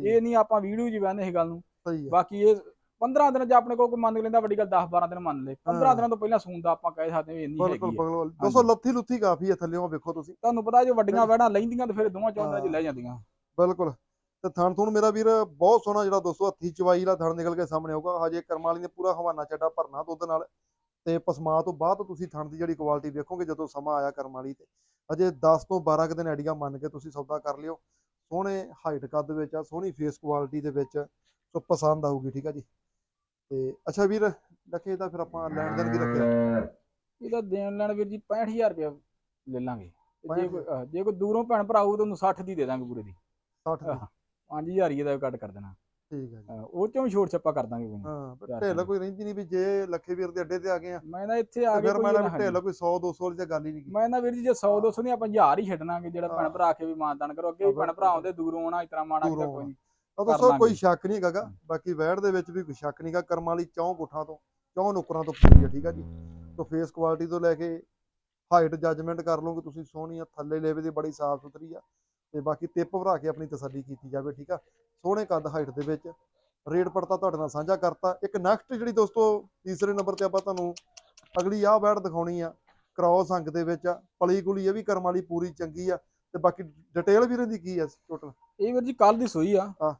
ਇਹ ਨਹੀਂ ਆਪਾਂ ਵੀਡੀਓ ਜੀ ਬੰਦੇ ਇਹ ਗੱਲ ਨੂੰ। ਬਾਕੀ ਇਹ 15 ਦਿਨ ਜੇ ਆਪਣੇ ਕੋਲ ਕੋਈ ਮੰਨ ਲੈਂਦਾ ਵੱਡੀ ਗੱਲ 10 12 ਦਿਨ ਮੰਨ ਲੈ 15 ਹਾਂ। ਦਿਨਾਂ ਤੋਂ ਪਹਿਲਾਂ ਸੂਣ ਦਾ ਆਪਾਂ ਕਹਿ ਸਕਦੇ ਹਾਂ ਵੀ ਇੰਨੀ ਬਿਲਕੁਲ ਹੈਗੀ ਹੈ ਬਿਲਕੁਲ। ਦੋਸਤੋ ਲੱਥੀ ਲੁੱਥੀ ਕਾਫੀ ਹੈ ਥੱਲੇੋਂ ਵੇਖੋ ਤੁਸੀਂ। ਤੁਹਾਨੂੰ ਪਤਾ ਜੋ ਵੱਡੀਆਂ ਵੈੜਾਂ ਲੈਂਦੀਆਂ ਤੇ ਫਿਰ ਦੋਵਾਂ ਚੌਂਦਾਂ 'ਚ। ਲੈ ਜਾਂਦੀਆਂ। ਬਿਲਕੁਲ। ਤੇ ਥਣ ਥੁਣ ਮੇਰਾ ਵੀਰ ਬਹੁਤ ਸੋਹਣਾ ਜਿਹੜਾ ਦੋਸਤੋ ਹੱਥੀ ਚਵਾਈ ਵਾਲਾ ਥਣ ਨਿਕਲ ਕੇ ਸਾਹਮਣੇ ਆਊਗਾ। ਹਜੇ ਕਰਮ ਵਾਲੀ ਨੇ ਪੂਰਾ ਹਵਾਨਾ ਚੱਡਾ ਭਰਨਾ ਦੁੱਧ ਨਾਲ ਤੇ ਪਸਮਾ ਤੋਂ ਬਾਅਦ ਤੁਸੀਂ ਥਣ ਦੀ ਜਿਹੜੀ ਕੁਆਲਿਟੀ ਵੇਖੋਗੇ ਜਦੋਂ ਸਮਾਂ ਆਇਆ ਕਰਮ ਵਾਲੀ ਤੇ। ਹਜੇ 10 ਤੋਂ 12 ਕੁ ਦਿਨ ਆਈਡੀਆ ਮੰਨ ਕੇ ਤੁਸੀਂ ਸੌਦਾ ਕਰ ਲਿਓ। ਸੋਹਣੇ ਹਾਈਟ ਕੱਦ ਵਿੱਚ ਆ ਸੋਹਣੀ ਫੇਸ ਕੁਆਲਿਟੀ ਦੇ ਵਿੱਚ ਸੋ ਪਸੰਦ ਆਊਗੀ ਠੀਕ ਆ ਜੀ। ਤੇ ਅੱਛਾ ਵੀਰ ਲੱਖੇ ਦਾ ਫਿਰ ਆਪਾਂ ਲੈਣ ਦੇਣ ਕੀ ਰੱਖਿਆ। ਇਹਦਾ ਦੇਣ ਲੈਣ ਵੀਰ ਜੀ 65000 ਰੁਪਇਆ ਲੈ ਲਾਂਗੇ। ਜੇ 65 ਕੋਈ ਦੂਰੋਂ ਭੈਣ ਭਰਾ ਆਊ ਤਾਂ ਉਹਨੂੰ 60 ਦੀ ਦੇ ਦਾਂਗੇ ਪੂਰੇ ਦੀ। 60 ਦੀ। 5000 ਹੀ ਇਹਦਾ ਕੱਟ ਕਰ ਦੇਣਾ। ਠੀਕ ਹੈ ਜੀ। ਉਹ ਚੋਂ ਵੀ ਛੋਟ ਛੱਪਾ ਕਰ ਦਾਂਗੇ ਕੋਈ। ਹਾਂ ਪਰ ਢਿੱਲ। ਕੋਈ ਰਹਿੰਦੀ ਨਹੀਂ ਵੀ ਜੇ ਲੱਖੇ ਵੀਰ ਦੇ ਅੱਡੇ ਤੇ ਆ ਗਏ ਆ। ਮੈਂ ਨਾ ਇੱਥੇ ਆ ਤੇ ਕੇ ਫਿਰ ਮੈਂ ਨਾ। ਢਿੱਲ ਕੋਈ 100 200 ਵਾਲੀ ਤਾਂ ਗੱਲ ਹੀ ਨਹੀਂ ਕੀਤੀ ਮੈਂ ਨਾ ਵੀਰ ਜੀ ਜੇ 100 200 ਨਹੀਂ ਆਪਾਂ 1000 ਹੀ ਛੱਡਣਾਗੇ ਜਿਹੜਾ ਭੈਣ। ਭਰਾ ਕੇ ਵੀ ਮਾਨਦਾਨ ਕਰੋ ਅੱਗੇ ਵੀ ਭੈਣ ਭਰਾ ਆਉਂਦੇ ਦੂਰੋਂ ਆਉਣਾ ਇਸ ਤਰ੍ਹਾਂ ਮਾਣਾ ਦੂਰੋਂ ਕੋਈ ਨਹੀਂ ਕਰ ਦੋਸਤੋ ਕੋਈ ਲਾਂਗੇ। ਸ਼ੱਕ ਨਹੀਂ ਹੈਗਾ। ਬਾਕੀ ਵੈੜ ਦੇ ਵਿੱਚ ਵੀ ਕੋਈ ਸ਼ੱਕ ਨਹੀਂਗਾ ਕਰਮ ਵਾਲੀ ਚੌਂ ਗੁੱਠਾਂ ਤੋਂ ਚੌਂ ਨੁਕਰਾਂ ਤੋਂ ਪੂਰੀ ਹੈ ਠੀਕ ਆ ਜੀ। ਤੋਂ ਫੇਸ ਕੁਆਲਿਟੀ ਤੋਂ ਲੈ ਕੇ ਹਾਈਟ ਜੱਜਮੈਂਟ ਕਰ ਲਓਗੇ ਤੁਸੀਂ ਸੋਹਣੀ ਆ ਥੱਲੇ ਲੇਵੇ ਦੀ ਬੜੀ ਸਾਫ਼ ਸੁਥਰੀ ਆ। ਤੇ ਬਾਕੀ ਟਿਪ ਭਰਾ ਕੇ ਆਪਣੀ ਤਸੱਲੀ ਕੀਤੀ ਜਾਵੇ ਠੀਕ ਆ? ਸੋਹਣੇ ਕੱਦ ਹਾਈਟ ਦੇ ਵਿੱਚ ਰੇਟ ਪੜਤਾ ਤੁਹਾਡੇ ਨਾਲ ਸਾਂਝਾ ਕਰਤਾ। ਇੱਕ ਨੈਕਸਟ ਜਿਹੜੀ ਦੋਸਤੋ ਤੀਸਰੇ ਨੰਬਰ ਤੇ ਆਪਾਂ ਤੁਹਾਨੂੰ ਅਗਲੀ ਆਹ ਬੈੜ ਦਿਖਾਉਣੀ ਆ ਕ੍ਰੋਸ ਅੰਕ ਦੇ ਵਿੱਚ ਆ ਪਲੀ ਗੁਲੀ ਇਹ ਵੀ ਕਰਮ ਵਾਲੀ ਪੂਰੀ ਚੰਗੀ ਆ ਤੇ ਬਾਕੀ ਡਿਟੇਲ ਵੀ ਰਹਿੰਦੀ ਕੀ ਆ ਟੋਟਲ ਇਹ ਵੀਰ ਜੀ ਕੱਲ ਦੀ ਸੂਈ ਆ। ਹਾਂ।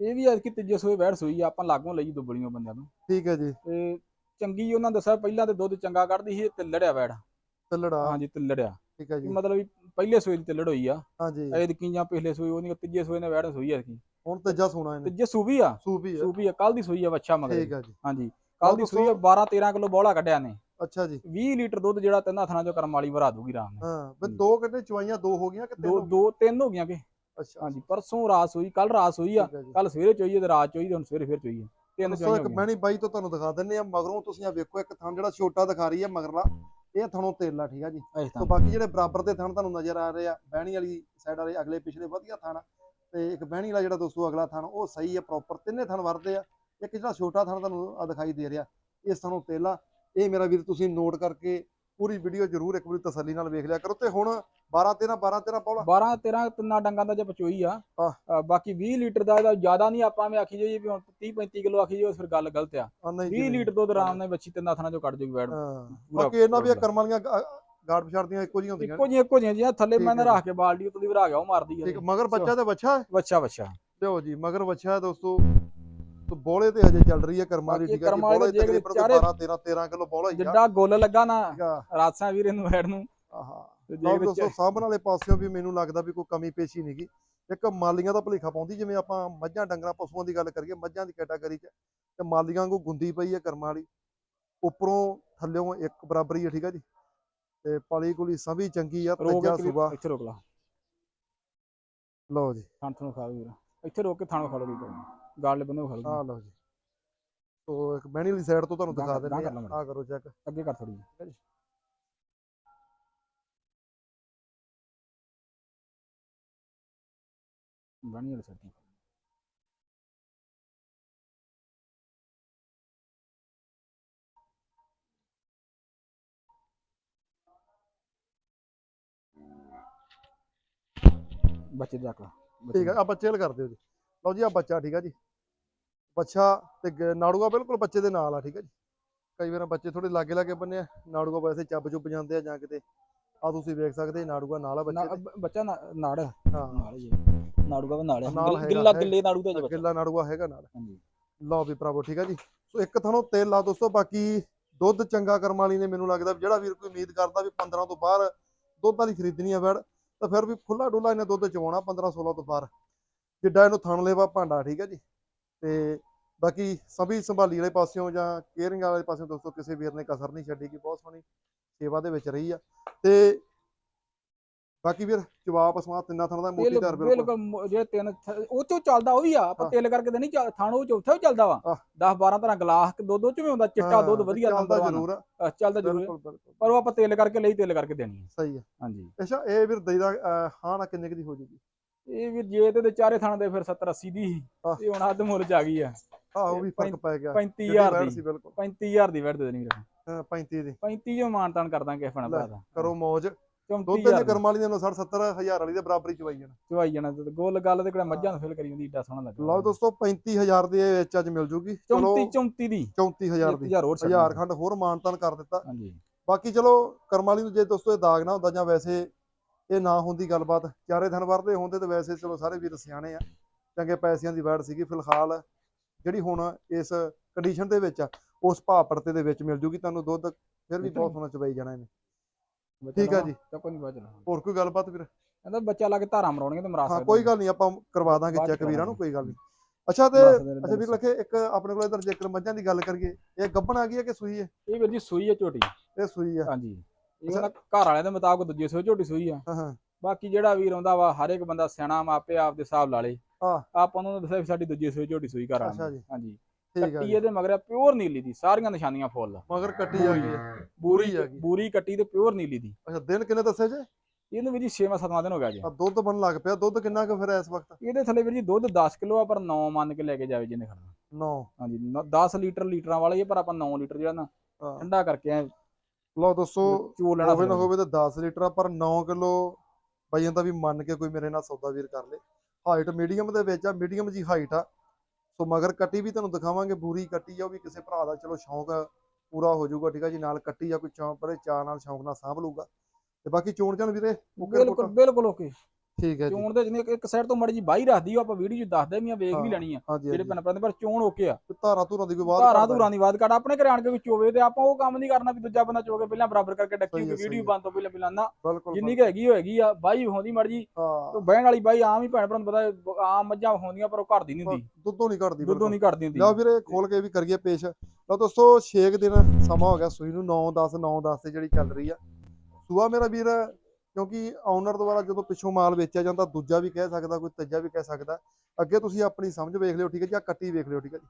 ਇਹ ਵੀ ਅੱਜ ਕਿ ਤੀਜੇ ਸੂਏ ਬੈਠ ਸੂਈ ਆ ਆਪਾਂ ਲਾਗੋਂ ਲਈ ਦੁੱਬਲੀਆਂ ਬੰਦਿਆਂ ਨੂੰ। ਠੀਕ ਹੈ ਜੀ। ਤੇ ਚੰਗੀ ਉਹਨਾਂ ਦੱਸਿਆ ਪਹਿਲਾਂ ਤੇ ਦੁੱਧ ਚੰਗਾ ਕੱਢਦੀ ਸੀ ਇਹ ਤਿੱਲੜਿਆ ਬੈੜ ਤੱਲੜਾ। ਹਾਂਜੀ ਤਿੱਲੜਿਆ। ਠੀਕ ਹੈ ਜੀ। ਮਤਲਬ ਵੀ ਪਹਿਲੇ ਸੂਏ ਦੀ ਤਿੱਲੜ ਹੋਈ ਆ। ਹਾਂਜੀ। ਇਹ ਜਾਂ ਪਿਛਲੇ ਸੂਏ ਉਹਦੀ ਤੀਜੇ ਸੂਏ ਨੇ ਬੈੜ ਸੂਈ ਆ ਕੀ ਹੁਣ ਤੀਜਾ ਸੋਣਾ ਇਹਨੇ। ਤੀਜੇ ਸੂਬੀ ਆ? ਸੂਪੀ ਆ। ਸੂਬੀ ਆ। ਕੱਲ ਦੀ ਸੂਈ ਆ ਬੱਚਾ ਮਗਰ ਠੀਕ ਹੈ ਜੀ। ਹਾਂਜੀ। ਕੱਲ ਦੀ। ਸੂਈ ਆ 12 13 ਕਿਲੋ ਬੋਲਾ ਕੱਢਿਆ ਨੇ ਅੱਛਾ ਜੀ। 20 ਲੀਟਰ ਦੁੱਧ ਜਿਹੜਾ ਤਿੰਨਾਂ ਥਣਾ ਚੋਂ ਕਰਮ ਵਾਲੀ ਭਰਾ ਦੂਗੀ ਨਾਲ। ਹਾਂ ਜੀ। ਦੋ ਕਿੰਨੇ ਚਵਾਈਆਂ ਦੋ ਹੋ ਗਈਆਂ ਕਿ ਤਿੰਨ ਦੋ? ਦੋ ਤਿੰਨ ਹੋ ਗਈਆਂ ਕਿ। ਅੱਛਾ। ਹਾਂਜੀ ਪਰਸੋਂ ਰਾਤ ਸੂਈ ਕੱਲ ਰਾਤ ਸੂਈ ਆ। ਕੱਲ ਸਵੇਰੇ ਚੋਈ ਤੇ ਰਾਤ ਚੋਈ ਤੇ ਹੁਣ ਸਵੇਰੇ ਫਿਰ ਚੋਈ ਆ ਤਿੰਨ ਚੋਈਆਂ ਇੱਕ ਮਹਿਣੀ ਬਾਈ ਤੋਂ ਤੁਹਾਨੂੰ ਦਿਖਾ ਦਿੰਨੇ ਆ ਮਗਰੋਂ ਤੁਸੀਂ ਆ ਵੇਖੋ ਇੱਕ ਥਣ ਜਿਹੜਾ ਛੋਟਾ ਦਿਖਾ ਰਹੀ ਹੈ ਮਗਰਲਾ। ਇਹ ਥਣੋਂ ਤੇਲਾ ਠੀਕ ਆ ਜੀ। ਤੇ ਬਾਕੀ ਜਿਹੜੇ ਬਰਾਬਰ ਦੇ ਥਣ ਤੁਹਾਨੂੰ ਨਜ਼ਰ ਆ ਰਹੇ ਆ ਬਹਿਣੀ ਵਾਲੀ ਸਾਈਡ ਵਾਲੇ ਅਗਲੇ ਪਿਛਲੇ ਵਧੀਆ ਥਣ ਆ। ਤੇ ਇੱਕ ਬਹਿਣੀ ਵਾਲਾ ਜਿਹੜਾ ਦੋਸਤੋ ਅਗਲਾ ਥਣ ਉਹ ਸਹੀ ਹੈ ਪ੍ਰੋਪਰ ਤਿੰਨੇ ਥਣ ਵਰਦੇ ਆ। ਇੱਕ ਜਿਹੜਾ ਛੋਟਾ ਥਣ ਤੁਹਾਨੂੰ ਆ ਦਿਖਾਈ ਦੇ ਰਿਹਾ ਇਸ ਥਣੋਂ ਤੇਲਾ ਇਹ ਮੇਰਾ ਵੀਰ ਤੁਸੀਂ ਨੋਟ ਕਰਕੇ ਪੂਰੀ ਵੀਡੀਓ ਜ਼ਰੂਰ ਇੱਕ ਵਾਰੀ ਤਸੱਲੀ ਨਾਲ ਵੇਖ ਲਿਆ ਕਰੋ। ਤੇ ਹੁਣ 12 13 12 13 ਪੌਲਾ 12 13 ਤਿੰਨਾਂ ਡੰਗਾਂ ਦਾ ਜੇ ਪਚੋਈ ਆ। ਅ, ਬਾਕੀ 20 ਲੀਟਰ ਦਾ ਇਹਦਾ ਜ਼ਿਆਦਾ ਨਹੀਂ ਆਪਾਂ ਮੈਂ ਆਖੀ ਵੀ ਹੁਣ 30 35 ਕਿਲੋ ਆਖੀ ਜਾਈਏ ਫਿਰ ਗੱਲ ਗਲਤ ਆ। ਆ ਨਹੀਂ 20 ਲੀਟਰ ਦੁੱਧ ਆਰਾਮ ਨਾਲ ਬੱਚੀ ਤਿੰਨਾਂ ਥਣਾ ਚੋਂ ਕੱਢ ਜੂਗੀ ਹਾਂ। ਪੂਰਾ ਬਾਕੀ ਇਹਨਾਂ ਵੀ। ਕਰਮ ਵਾਲੀਆਂ ਗ- ਗਾੜ ਪਛਾੜਦੀਆਂ ਇੱਕੋ ਜਿਹੀਆਂ ਹੁੰਦੀਆਂ। ਇੱਕੋ ਜਿਹੀਆਂ ਇੱਕੋ ਜਿਹੀਆਂ ਜਿਹੀਆਂ ਥੱਲੇ ਠੀਕ ਮੈਂ ਹੈ ਰੱਖ ਕੇ ਬਾਲਟੀ ਉੱਤੇ ਦੀ ਭਰਾ ਗਿਆ ਉਹ ਮਾਰਦੀ ਆ ਠੀਕ ਮਗਰ ਬੱਚਾ ਤੇ ਬੱਚਾ ਬੱਚਾ ਬੱਚਾ ਲਿਓ ਜੀ ਮਗਰ ਬੱਚਾ ਹੈ ਦੋਸਤੋ। ਤੇ ਬੋਲੇ ਤੇ ਹਜੇ ਚੱਲ ਰਹੀ ਹੈ ਕਰਮਾਂ ਦੀ ਬਾਕੀ ਠੀਕ ਹੈ ਜੀ। ਕਰਮਾਂ ਵਾਲੇ ਬੋਲੇ ਜਿਹੜੇ ਤਕਰੀਬਨ ਚਾਰੇ- 12 13 13 ਕਿਲੋ ਬੋਲਾ ਹੀ ਆ। ਜਿੱਡਾ ਗੁੱਲ ਲੱਗਾ ਨਾ ਠੀਕ ਆ। ਰਾਤਸਾਂ ਵੀਰ ਇਹਨੂੰ ਹੈਡ ਨੂੰ। ਆਹਾ। ਤੇ ਜੇ ਦੋਸਤੋ ਸਾਂਭਣ ਵਾਲੇ ਪਾਸਿਓਂ ਵੀ ਮੈਨੂੰ ਲੱਗਦਾ ਵੀ ਕੋਈ ਕਮੀ ਪੇਸ਼ੀ ਨਹੀਂਗੀ ਇੱਕ ਮਾਲੀਆਂ ਦਾ ਭਲੇਖਾ ਪਾਉਂਦੀ ਜਿਵੇਂ ਆਪਾਂ ਮੱਝਾਂ ਡੰਗਰਾਂ ਪਸ਼ੂਆਂ ਦੀ ਗੱਲ ਕਰੀਏ ਮੱਝਾਂ ਦੀ ਕੈਟਾਗਰੀ 'ਚ ਤੇ ਮਾਲੀਆਂ ਵਾਂਗੂ ਗੁੰਦੀ ਪਈ ਹੈ ਕਰਮਾਂ ਵਾਲੀ। ਉੱਪਰੋਂ ਥੱਲਿਓਂ ਇੱਕ ਬਰਾਬਰੀ ਹੈ ਠੀਕ ਹੈ ਜੀ? ਤੇ ਪਾਲੀ ਗੁਲੀ ਸਭੀ ਚੰਗੀ ਆ ਤੀਜਾ ਕੇ ਸੂਬਾ। ਇੱਥੇ ਰੋਕ ਲਾ। ਲਓ ਜੀ। ਥਣ ਥਣ ਖਾ ਵੀਰ। ਇੱਥੇ ਰੋਕ ਕੇ ਥਣ ਖਾ ਲਓ ਕੀ ਕਰਨਾ ਗਾਲ ਬੰਨੋ ਖਾ ਲਓ ਲਓ ਜੀ। ਸੋ ਇੱਕ ਬਹਿਣੀ ਵਾਲੀ ਸਾਈਡ ਤੋਂ ਤੁਹਾਨੂੰ ਦਿਖਾ ਦਿੰਦੇ ਆ। ਕਰੋ ਚੈੱਕ ਅੱਗੇ ਕਰ ਥੋੜੀ ਬਣੀ ਵਾਲੀ ਸੱਤੀ ਬੱਚੇ ਜਾ ਕੇ ਠੀਕ ਹੈ ਆ ਬੱਚੇ ਲ ਕਰ ਦਿਓ ਜੀ। ਲਓ ਜੀ ਆ ਬੱਚਾ ਠੀਕ ਆ ਜੀ। ਬੱਚਾ ਤੇ ਨਾੜੂਆ ਬਿਲਕੁਲ ਬੱਚੇ ਦੇ ਨਾਲ ਆ ਠੀਕ ਹੈ ਜੀ। ਕਈ ਵਾਰ ਬੱਚੇ ਥੋੜੇ ਲਾਗੇ ਲਾਗੇ ਬੰਨੇ ਆ ਨਾੜੂਆ ਵੈਸੇ ਚੱਬ ਚੁੱਬ ਜਾਂਦੇ ਆ ਜਾਂ ਕਿਤੇ। ਆ ਤੁਸੀਂ ਵੇਖ ਸਕਦੇ ਨਾੜੂਆ ਨਾਲ ਆ ਬੱਚੇ ਦੇ। ਬੱਚਾ ਨਾੜ। ਹਾਂ। ਨਾਲ ਹੀ ਨਾੜੂਗਾ ਨਾਲ ਹੈ। ਨਾਲ ਗਿੱਲ- ਹੈਗਾ, ਗਿੱਲਾ ਹੈ। ਗਿੱਲੇ ਨਾੜੂ ਦਾ ਜੇ ਗਿੱਲਾ ਨਾੜੂਆ ਹੈਗਾ ਨਾਲ। ਹਾਂਜੀ। ਲਓ ਵੀ ਭਰਾਵੋ ਠੀਕ ਆ ਜੀ। ਸੋ ਇੱਕ ਤੁਹਾਨੂੰ ਤੇਲ ਲਾ ਦੋਸਤੋ ਬਾਕੀ ਦੁੱਧ ਚੰਗਾ ਕਰਮ ਵਾਲੀ ਨੇ ਮੈਨੂੰ ਲੱਗਦਾ ਵੀ ਜਿਹੜਾ ਵੀਰ ਕੋਈ ਉਮੀਦ ਕਰਦਾ ਵੀ 15 ਤੋਂ ਬਾਹਰ ਦੁੱਧ ਵਾਲੀ ਖਰੀਦਣੀ ਆ ਵੜ ਤਾਂ ਫਿਰ ਵੀ ਖੁੱਲਾ ਡੁੱਲਾ ਇਹਨੇ ਦੁੱਧ ਚਵਾਉਣਾ 15 16 ਤੋਂ ਬਾਹਰ। ਜਿੱਡਾ ਇਹਨੂੰ ਥਣ ਲੇਵਾ ਭਾਂਡਾ ਠੀਕ ਹੈ ਜੀ। ਤੇ ਬਾਕੀ ਸਭੀ ਸੰਭਾਲੀ ਵਾਲੇ ਪਾਸਿਓਂ ਜਾਂ ਕੇਅਰਿੰਗ ਵਾਲੇ ਪਾਸਿਓਂ ਦੋਸਤੋ ਕਿਸੇ ਵੀਰ ਨੇ ਕਸਰ ਨਹੀਂ ਛੱਡੀ ਕਿ ਬਹੁਤ ਸੋਹਣੀ ਸੇਵਾ ਦੇ ਵਿੱਚ ਰਹੀ ਆ। ਤੇ ਬਾਕੀ ਵੀਰ ਜਵਾਬ ਅਸਮਾ ਤਿੰਨਾਂ ਥਣਾਂ ਦਾ ਮੋਟੀ ਬਿਲ- ਧਾਰ ਬਿਲਕੁਲ। ਬਿਲਕੁਲ ਜਿਹੜੇ ਤਿੰਨ ਥ- ਉਹ ਚੋਂ ਚੱਲਦਾ ਉਹ ਵੀ ਆ ਆਪਾਂ। ਤੇਲ ਕਰਕੇ ਤੇ ਨਹੀਂ ਥਾਣੋ ਚੌਥਾ ਵੀ ਚੱਲਦਾ ਵਾ। ਆਹ। 10 12 ਤਰ੍ਹਾਂ ਗਲਾਸ ਦੋ ਦੋ ਚ ਵੀ ਹੁੰਦਾ ਚਿੱਟਾ ਦੁੱਧ ਵਧੀਆ ਚੱਲਦਾ ਜ਼ਰੂਰ। ਆ ਚੱਲਦਾ ਜ਼ਰੂਰ। ਪਰ ਉਹ ਆਪਾਂ ਤੇਲ ਕਰਕੇ ਲਈ ਤੇਲ ਕਰਕੇ ਦੇਣੀ ਹੈ ਸਹੀ ਹੈ ਹਾਂਜੀ। ਅੱਛਾ ਇਹ ਵੀਰ ਦਈ ਦਾ ਅਹ, ਹਾਂ ਨਾ ਕਿੰਨੇ ਕੁ ਦੀ ਹੋ ਜੂਗੀ? ਇਹ ਵੀ ਜੇ ਤੇ ਚਾਰੇ ਥਾਂ ਦੇ ਫਿਰ 70 80 ਦੀ। ਇਹ ਹੁਣ ਅੱਧ ਮੁੱਲ ਚ ਆ ਗਈ ਆ। ਆਹ ਉਹ ਵੀ ਫ਼ਰਕ ਪੈਂ- ਗਿਆ। 35000 ਵੈਟ ਦੀ। ਸੀ ਬਿਲਕੁਲ। 35000 ਦੀ ਵੈਟ ਦੇ ਦੇਣੀ ਵੀਰ ਹਾਂ, 35 ਦੀ। 35 ਜੋ ਮਾਨਤਾਨ ਕਰਦਾ ਕਿਸੇ ਫਣਾ ਭਰਾ ਦਾ। ਕਰੋ ਮੌਜ। ਦੁੱਧ 34000 ਦੇ ਕਰਮ ਵਾਲੀ ਦੇ 60 70 ਹਜ਼ਾਰ ਵਾਲੀ ਦੇ ਬਰਾਬਰ ਹੀ ਚਵਾਈ ਜਾਣਾ। ਚਵਾਈ ਜਾਣਾ ਤੇ ਗੋਲ ਗੱਲ ਤੇ ਕਿਹੜਾ ਮੱਝਾਂ ਨੂੰ ਫਿਲ ਕਰੀ ਹੁੰਦੀ ਏਡਾ ਸੋਹਣਾ ਲੱਗਾ ਲਓ ਦੋਸਤੋ 35000 ਦੇ ਵਿੱਚ ਅੱਜ ਮਿਲ ਜੂਗੀ। ਚਲੋ 34 34 ਦੀ। 34000 ਦੀ। 1000 ਹੋਰ ਛੱਡ ਹਜ਼ਾਰ ਖੰਡ ਹੋਰ ਮਾਨਤਨ ਕਰ ਦਿੱਤਾ। ਹਾਂਜੀ। ਬਾਕੀ ਚਲੋ ਕਰਮ ਵਾਲੀ ਨੂੰ ਜੇ ਦੋਸਤੋ ਇਹ ਦਾਗ ਨਾ ਹੁੰਦਾ ਜਾਂ ਵੈਸੇ ਇਹ ਨਾ ਹੁੰਦੀ ਗੱਲਬਾਤ ਚਾਰੇ ਦਿਨ ਵਰਦੇ ਹੁੰਦੇ ਤੇ ਵੈਸੇ ਚਲੋ ਸਾਰੇ ਵੀਰ ਸਿਆਣੇ ਆ। ਚੰਗੇ ਪੈਸਿਆਂ ਦੀ ਵੈਟ ਸੀਗੀ ਫਿਲਹਾਲ। ਜਿਹੜੀ ਹੁਣ ਇਸ ਕੰਡੀਸ਼ਨ ਦੇ ਵਿੱਚ ਆ ਉਸ ਭਾਅ ਪੜਤੇ ਦੇ ਵਿੱਚ ਮਿਲ ਜੂਗੀ। ਤੁਹਾਨੂੰ ਦੁੱਧ ਫਿਰ ਵੀ ਬਹੁਤ ਸੋਹਣਾ ਚਵਾਈ ਜਾਣਾ ਇਹਨੇ। ਠੀਕ ਆ ਜੀ। ਤਾਂ ਕੋਈ ਨਹੀਂ ਲਾਉਣਾ। ਹੋਰ ਕੋਈ ਗੱਲਬਾਤ ਵੀਰ? ਕਹਿੰਦਾ ਬੱਚਾ ਲਾ ਕੇ ਧਾਰਾਂ ਮਰਾਉਣੀਆਂ ਤੇ ਮਰਾ ਹਾਂ ਕੋਈ ਗੱਲ ਨਹੀਂ ਆਪਾਂ ਕਰਵਾ ਦਾਂਗੇ ਚੈੱਕ ਵੀਰਾਂ ਨੂੰ। ਕੋਈ ਗੱਲ ਨਹੀਂ ਅੱਛਾ ਤੇ ਨੇ ਅੱਛਾ ਵੀਰ। ਲਖੇ ਇੱਕ ਆਪਣੇ ਕੋਲ ਇਧਰ ਜੇਕਰ ਮੱਝਾਂ ਦੀ ਗੱਲ ਕਰੀਏ ਇਹ ਗੱਭਣ ਆ ਗਈ ਹੈ ਕਿ ਸੂਈ ਹੈ? ਇਹ ਵੀਰ ਜੀ ਸੂਈ ਹੈ ਝੋਟੀ। ਇਹ ਸੂਈ ਆ ਹਾਂਜੀ। ਇਹ। ਉਹਨਾਂ ਘਰ ਵਾਲਿਆਂ ਦੇ ਮੁਤਾਬਕ ਦੂਜੀ ਸੂਈ ਝੋਟੀ ਸੂਈ ਆ। ਹਾਂ ਹਾਂ। ਬਾਕੀ ਜਿਹੜਾ ਵੀਰ ਆਉਂਦਾ ਵਾ ਹਰ ਇੱਕ ਬੰਦਾ ਸਿਆਣਾ ਮਾਪੇ ਆਪ ਦੇ ਹਿਸਾਬ ਲਾ ਲੇ। ਹਾਂ। ਆਪਾਂ ਨੂੰ ਦੱਸਿਆ ਸਾਡੀ ਦੂਜੀ ਸੂਈ ਝੋਟੀ ਸੂਈ ਘਰ ਅੱਛਾ ਵਾਲਿਆਂ ਹਾਂਜੀ। ਕੱਟੀ ਇਹਦੇ ਮਗਰ ਪਿਓਰ ਨੀਲੀ ਦੀ ਸਾਰੀਆਂ ਨਿਸ਼ਾਨੀਆਂ ਫੁੱਲ ਮਗਰ ਕੱਟੀ ਆ ਗਈ। ਬੂਰੀ ਆ ਗਈ। ਬੂਰੀ ਕੱਟੀ ਤੇ ਪਿਓਰ ਨੀਲੀ ਦੀ। ਅੱਛਾ ਦਿਨ ਕਿੰਨੇ ਦੱਸੇ ਜੇ? ਇਹਨੂੰ ਵੀਰ ਜੀ 6ਵਾਂ 7ਵਾਂ ਦਿਨ ਹੋ ਗਿਆ ਜੀ। ਆ ਦੁੱਧ ਬਣ ਲੱਗ ਪਿਆ। ਦੁੱਧ ਕਿੰਨਾ ਕੁ ਫਿਰ ਇਸ ਵਕਤ? ਇਹਦੇ ਥੱਲੇ ਵੀਰ ਜੀ ਦੁੱਧ 10 ਕਿਲੋ ਆ ਪਰ 9 ਮੰਨ ਕੇ ਲੈ ਕੇ ਜਾਵੇ ਜਿਹਨੇ ਖੜਨਾ। 9 ਹਾਂਜੀ 10 ਲੀਟਰ ਲੀਟਰਾਂ ਵਾਲਾ ਹੀ ਆ, ਪਰ ਆਪਾਂ 9 ਲੀਟਰ ਜਿਹੜਾ ਨਾ ਠੰਡਾ ਕਰਕੇ ਐਂ ਲਓ ਦੋਸਤੋ ਚੋ ਲੈਣਾ ਹੋਵੇ ਨਾ। ਹੋਵੇ ਤਾਂ 10 ਲੀਟਰ ਆ, ਪਰ 9 ਕਿਲੋ ਬਾਈਆਂ ਦਾ ਵੀ ਮੰਨ ਕੇ ਕੋਈ ਮੇਰੇ ਨਾਲ ਸੌਦਾ ਵੀਰ ਕਰ ਲੇ। ਹਾਈਟ ਮੀਡੀਅਮ ਦੇ ਵਿੱਚ ਆ ਮੀਡੀਅਮ ਜੀ ਹਾਈਟ ਆ। ਸੋ ਮਗਰ ਕੱਟੀ ਵੀ ਤੁਹਾਨੂੰ ਦਿਖਾਵਾਂਗੇ ਬੂਰੀ ਕੱਟੀ ਆ ਉਹ ਵੀ ਕਿਸੇ ਭਰਾ ਦਾ ਚਲੋ ਸ਼ੌਂਕ ਪੂਰਾ ਹੋ ਜਾਊਗਾ ਠੀਕ ਆ ਜੀ ਨਾਲ ਕੱਟੀ ਆ ਕੋਈ ਚੌਂਕ ਪਰੇ ਚਾਹ ਨਾਲ ਸ਼ੌਂਕ ਨਾਲ ਸਾਂਭ ਲਊਗਾ। ਤੇ ਬਾਕੀ ਚੋਣ ਜਾਣ ਵੀਰੇ ਓਕੇ ਬਿਲਕੁਲ ਬਿਲਕੁਲ ਓਕੇ। ਠੀਕ ਹੈ ਜੀ। ਚੋਣ ਦੇ ਜਿੰਨੇ ਇੱਕ ਸਾਈਡ ਤੋਂ ਮੜੀ ਜੀ ਬਾਈ ਰੱਖਦੀ ਆ ਆਪਾਂ ਵੀਡੀਓ ਚ ਦੱਸਦੇ ਵੀ ਆ ਵੇਖ ਵੀ ਲੈਣੀ ਆ। ਜਿਹੜੇ ਹਾਂਜੀ। ਭੈਣ ਭਰਾ ਦੇ ਪਰ ਚੋਣ ਓਕੇ ਆ। ਤੇ ਧਾਰਾਂ ਧੂਰਾਂ ਦੀ ਕੋਈ ਬਾਤ ਧਾਰਾਂ ਧੂਰਾਂ ਦੀ ਬਾਤ ਕਰ ਆਪਣੇ ਘਰੇ ਆਣ ਕੇ ਚੋਵੇ ਤੇ ਆਪਾਂ ਉਹ ਕੰਮ ਨਹੀਂ ਕਰਨਾ ਵੀ ਦੂਜਾ ਬੰਦਾ ਚੋਵੇ ਪਹਿਲਾਂ ਬਰਾਬਰ ਕਰਕੇ ਡੱਕੀ ਸਹੀ ਹੈ, ਸਹੀ ਵੀਡੀਓ। ਬੰਦ ਤੋਂ ਪਹਿਲਾਂ ਪਹਿਲਾਂ ਨਾ। ਜਿੰਨੀ ਕੁ ਹੈਗੀ ਹੋਏਗੀ ਆ ਬਾਈ ਹੋਂਦੀ ਮੜ ਜੀ ਹਾਂ। ਬਹਿਣ ਵਾਲੀ ਬਾਈ ਆਮ ਹੀ ਭੈਣ ਭਰਾ ਨੂੰ ਪਤਾ ਆਮ ਮੱਝਾਂ ਹੁੰਦੀਆਂ ਪਰ ਉਹ ਘਰ ਦੀ ਨਹੀਂ ਹੁੰਦੀ। ਦੁੱਧੋਂ ਨਹੀਂ ਘਟਦੀ ਦੁੱਧੋਂ ਨਹੀਂ ਘਟਦੀ ਹੁੰਦੀ। ਲਓ ਵੀਰੇ ਖੋਲ ਕੇ ਵੀ ਕਰੀਏ ਪੇਸ਼। ਲਓ ਦੋਸਤੋ 6 ਦਿਨ ਸਮਾਂ ਹੋ ਗਿਆ ਸੂਈ ਨੂੰ 9 10 9 10 ਤੇ ਜਿਹੜੀ ਚੱਲ ਰਹੀ ਆ। ਸੂਆ ਮੇਰਾ ਵੀਰ ਕਿਉਂਕਿ ਓਨਰ ਦੁਆਰਾ ਜਦੋਂ ਪਿੱਛੋਂ ਮਾਲ ਵੇਚਿਆ ਜਾਂਦਾ ਦੂਜਾ ਵੀ ਕਹਿ ਸਕਦਾ ਕੋਈ ਤੀਜਾ ਵੀ ਕਹਿ ਸਕਦਾ। ਅੱਗੇ ਤੁਸੀਂ ਆਪਣੀ ਸਮਝ ਵੇਖ ਲਿਓ ਠੀਕ ਹੈ ਜੀ? ਆਹ ਕੱਟੀ ਵੇਖ ਲਿਓ ਠੀਕ ਹੈ ਜੀ?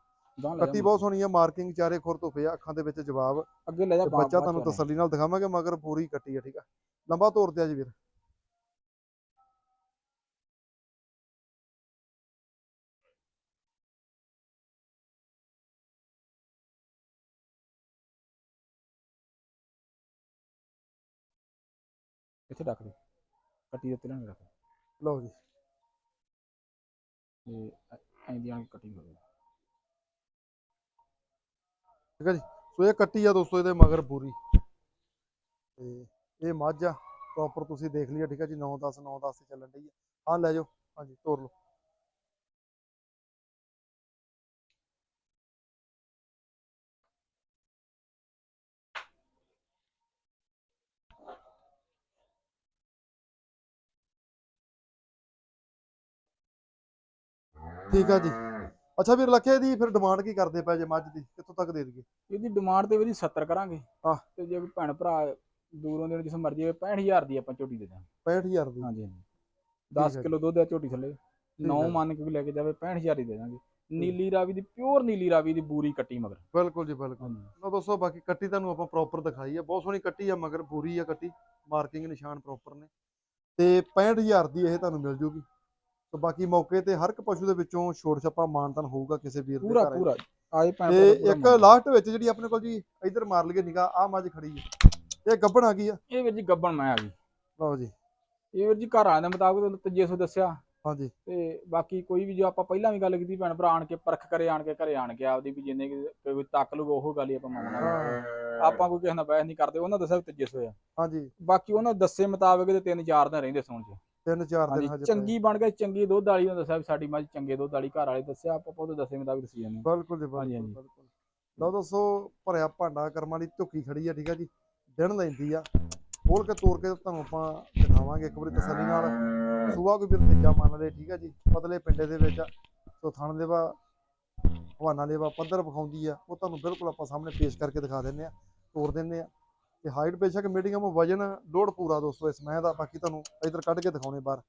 ਕੱਟੀ ਜਾ ਬਹੁਤ ਸੋਹਣੀ ਆ ਮਾਰਕਿੰਗ ਚਾਰੇ ਖੁਰ ਤੋਂ ਪਿਆ ਅੱਖਾਂ ਦੇ ਵਿੱਚ ਜਵਾਬ। ਅੱਗੇ ਲੈ ਜਾ ਬੱਚਾ ਤੁਹਾਨੂੰ ਤਸੱਲੀ ਨਾਲ ਦਿਖਾਵਾਂਗੇ ਮਗਰ ਪੂਰੀ ਕੱਟੀ ਆ ਠੀਕ ਆ ਲੰਬਾ ਤੋਰ ਤੇ ਆ ਜੀ ਵੀਰ। ਇੱਥੇ ਰੱਖ ਦੇ। ਕੱਟੀ ਦੇ ਤਿਲਾਂ ਰੱਖ ਲਓ ਜੀ। ਤੇ ਐਂ ਦੀ ਆਣ ਕੇ ਕੱਟੀ ਹੋਵੇ ਠੀਕ ਹੈ ਜੀ? ਸੋ ਇਹ ਕੱਟੀ ਆ ਦੋਸਤੋ ਇਹਦੇ ਮਗਰ ਪੂਰੀ। ਤੇ ਇਹ ਮੱਝ ਆ। ਪ੍ਰੋਪਰ ਤੁਸੀਂ ਦੇਖ ਲਿਆ ਠੀਕ ਹੈ ਜੀ? 9 10 9 10 ਚੱਲਣ ਡਈ ਆ। ਹਾਂ, ਲੈ ਜਾਓ। ਹਾਂਜੀ, ਤੋਰ ਲਓ। ਠੀਕ ਆ ਜੀ। ਅੱਛਾ ਵੀਰ ਲੱਖੇ ਦੀ ਫਿਰ ਡਿਮਾਂਡ ਕੀ ਕਰਦੇ ਪਏ ਜੇ ਮੱਝ ਦੀ? ਕਿੱਥੋਂ ਤੱਕ ਦੇ ਦਈਏ? ਇਹਦੀ ਡਿਮਾਂਡ ਤੇ ਵੀ 70 ਕਰਾਂਗੇ। ਹਾਂ। ਤੇ ਜੇ ਕੋਈ ਭੈਣ ਭਰਾ ਦੂਰੋਂ ਦੇਣ ਜਿਸ ਮਰਜ਼ੀ ਹੋਵੇ 65000 ਦੀ ਆਪਾਂ ਝੋਟੀ ਦੇ ਦਾਂਗੇ 65000 ਦੀ? ਹਾਂਜੀ ਹਾਂਜੀ। ਹੈ 10 ਜੀ। ਕਿਲੋ ਦੁੱਧ ਆ ਝੋਟੀ ਥੱਲੇ। ਨੌ। ਮੰਨ ਕੇ ਵੀ ਲੈ ਕੇ ਜਾਵੇ 65000 ਦੀ ਦੇ ਦਾਂਗੇ ਨੀਲੀ ਰਾਵੀ ਦੀ ਪਿਓਰ ਨੀਲੀ ਰਾਵੀ ਦੀ ਬੂਰੀ ਕੱਟੀ ਮਗਰ। ਬਿਲਕੁਲ ਜੀ ਬਿਲਕੁਲ। ਲਓ ਦੋਸਤੋ ਬਾਕੀ ਕੱਟੀ ਤੁਹਾਨੂੰ ਆਪਾਂ ਪ੍ਰੋਪਰ ਦਿਖਾਈ ਆ। ਬਹੁਤ ਸੋਹਣੀ ਕੱਟੀ ਆ ਮਗਰ ਪੂਰੀ ਆ ਕੱਟੀ। ਮਾਰਕਿੰਗ ਨਿਸ਼ਾਨ ਪ੍ਰੋਪਰ ਨੇ। ਤੇ 65000 ਦੀ ਇਹ ਤੁਹਾਨੂੰ ਮਿਲ ਜੂਗੀ। ਤੇ ਬਾਕੀ ਮੌਕੇ ਤੇ ਹਰ ਇੱਕ ਪਸ਼ੂ ਦੇ ਵਿੱਚੋਂ ਛੋਟ ਛੱਪਾ ਮਾਨਤਨ ਹੋਊਗਾ ਕਿਸੇ ਵੀਰ ਦੇ ਪੂਰਾ ਘਰ ਪੂਰਾ। ਆਏ ਭੈਣ ਤੇ ਭਰਾ ਦਾ ਪੂਰਾ ਇੱਕ। ਲਾਸਟ ਵਿੱਚ ਜਿਹੜੀ ਆਪਣੇ ਕੋਲ ਜੀ ਇਧਰ ਮਾਰ ਲਈਏ ਨਿਗਾਹ ਆ ਮੱਝ ਖੜੀ ਹੈ। ਇਹ ਗੱਬਣ ਆ ਗਈ ਆ। ਇਹ ਵੀਰ ਜੀ ਗੱਬਣ ਮੈਂ ਆ ਗਈ। ਲਓ ਜੀ। ਇਹ ਵੀਰ ਜੀ ਘਰ ਆਣ ਦੇ ਮੁਤਾਬਕ ਤੀਜੇ ਸੋ ਦੱਸਿਆ। ਹਾਂਜੀ। ਤੇ ਬਾਕੀ ਕੋਈ ਵੀ ਜੋ ਆਪਾਂ ਪਹਿਲਾਂ ਵੀ ਗੱਲ ਕੀਤੀ ਭੈਣ ਭਰਾ ਆਣ ਕੇ ਪਰਖ ਕਰੇ ਆਣ ਕੇ ਘਰੇ ਆਣ ਕੇ ਆਪਦੀ ਵੀ ਜਿੰਨੇ ਕੁ ਕੋਈ ਤੱਕ ਲੂਗਾ ਉਹ ਗੱਲ ਹੀ ਆਪਾਂ ਮੰਨਣਾ ਆਪਾਂ ਕੋਈ ਕਿਸੇ ਨਾਲ ਬਹਿਸ ਨਹੀਂ ਕਰਦੇ ਉਹਨਾਂ ਦੱਸਿਆ ਵੀ ਤੀਜੇ ਸੋ ਆ। ਹਾਂਜੀ। ਬਾਕੀ ਉਹਨਾਂ ਦੱਸੇ ਮੁਤਾਬਕ ਤੇ ਤਿੰਨ ਚਾਰ ਦਿਨ ਰਹਿੰਦੇ ਸੌਣ ਚ। ਤਿੰਨ ਚਾਰ ਦਿਨ ਹਾਂਜੀ। ਚੰਗੀ ਬਣ ਗਈ ਚੰਗੀ ਦੁੱਧ ਵਾਲੀ ਦੱਸਿਆ ਵੀ ਸਾਡੀ ਮੱਝ ਚੰਗੇ ਦੁੱਧ ਵਾਲੀ ਘਰ ਵਾਲੇ ਦੱਸਿਆ ਆਪਾਂ ਉਹਦੇ ਦੱਸੇ ਮੁਤਾਬਕ ਦੱਸੀ ਜਾਂਦੇ। ਬਿਲਕੁਲ ਜੀ ਬਿਲਕੁਲ ਲਓ ਦੋਸਤੋ ਭਰਿਆ ਭਾਂਡਾ ਕਰਮਾਂ ਦੀ ਝੁੱਕੀ ਖੜੀ ਆ ਠੀਕ ਆ ਜੀ। ਦਿਨ ਲੈਂਦੀ ਆ। ਖੋਲ ਕੇ ਤੋੜ ਕੇ ਤੁਹਾਨੂੰ ਆਪਾਂ ਦਿਖਾਵਾਂਗੇ ਇੱਕ ਵਾਰੀ ਤਸੱਲੀ ਨਾਲ। ਸੂਆ ਕੋਈ ਵੀਰ ਤੀਜਾ ਮੰਨ ਲੈ ਠੀਕ ਆ ਜੀ। ਪਤਲੇ ਪਿੰਡੇ ਦੇ ਵਿੱਚ। ਸੋ ਥਣ ਦੇਵਾ ਹਵਾਨਾ ਦੇਵਾ ਪੱਧਰ ਵਿਖਾਉਂਦੀ ਆ। ਉਹ ਤੁਹਾਨੂੰ ਬਿਲਕੁਲ ਆਪਾਂ ਸਾਹਮਣੇ ਪੇਸ਼ ਕਰਕੇ ਦਿਖਾ ਦਿੰਨੇ ਆ ਤੋੜ ਦਿੰਨੇ ਆ। ਤੇ ਹਾਈਟ ਬੇਸ਼ੱਕ ਮੀਡੀਅਮ ਵਜਨ ਲੋਡ ਪੂਰਾ ਦੋਸਤੋ ਇਸ ਮੈਂ ਦਾ ਬਾਕੀ ਤੁਹਾਨੂੰ ਇਧਰ ਕੱਢ ਕੇ ਦਿਖਾਉਣੇ ਬਾਹਰ।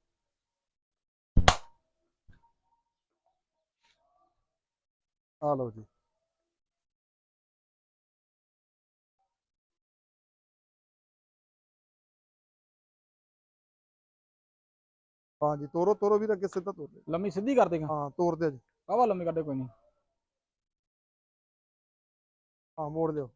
ਆ ਲਓ ਜੀ। ਹਾਂਜੀ ਤੋਰੋ ਤੋਰੋ ਵੀ ਅੱਗੇ ਸਿੱਧਾ ਤੋਰ ਦੇ ਲੰਮੀ ਸਿੱਧੀ ਕਰ ਦੇਗਾ। ਹਾਂ ਤੋਰ ਦੇ ਜੀ। ਕਾਵਾ ਲੰਮੀ ਕੱਢੇ ਕੋਈ ਨਹੀਂ। ਹਾਂ ਮੋੜ ਦਿਓ।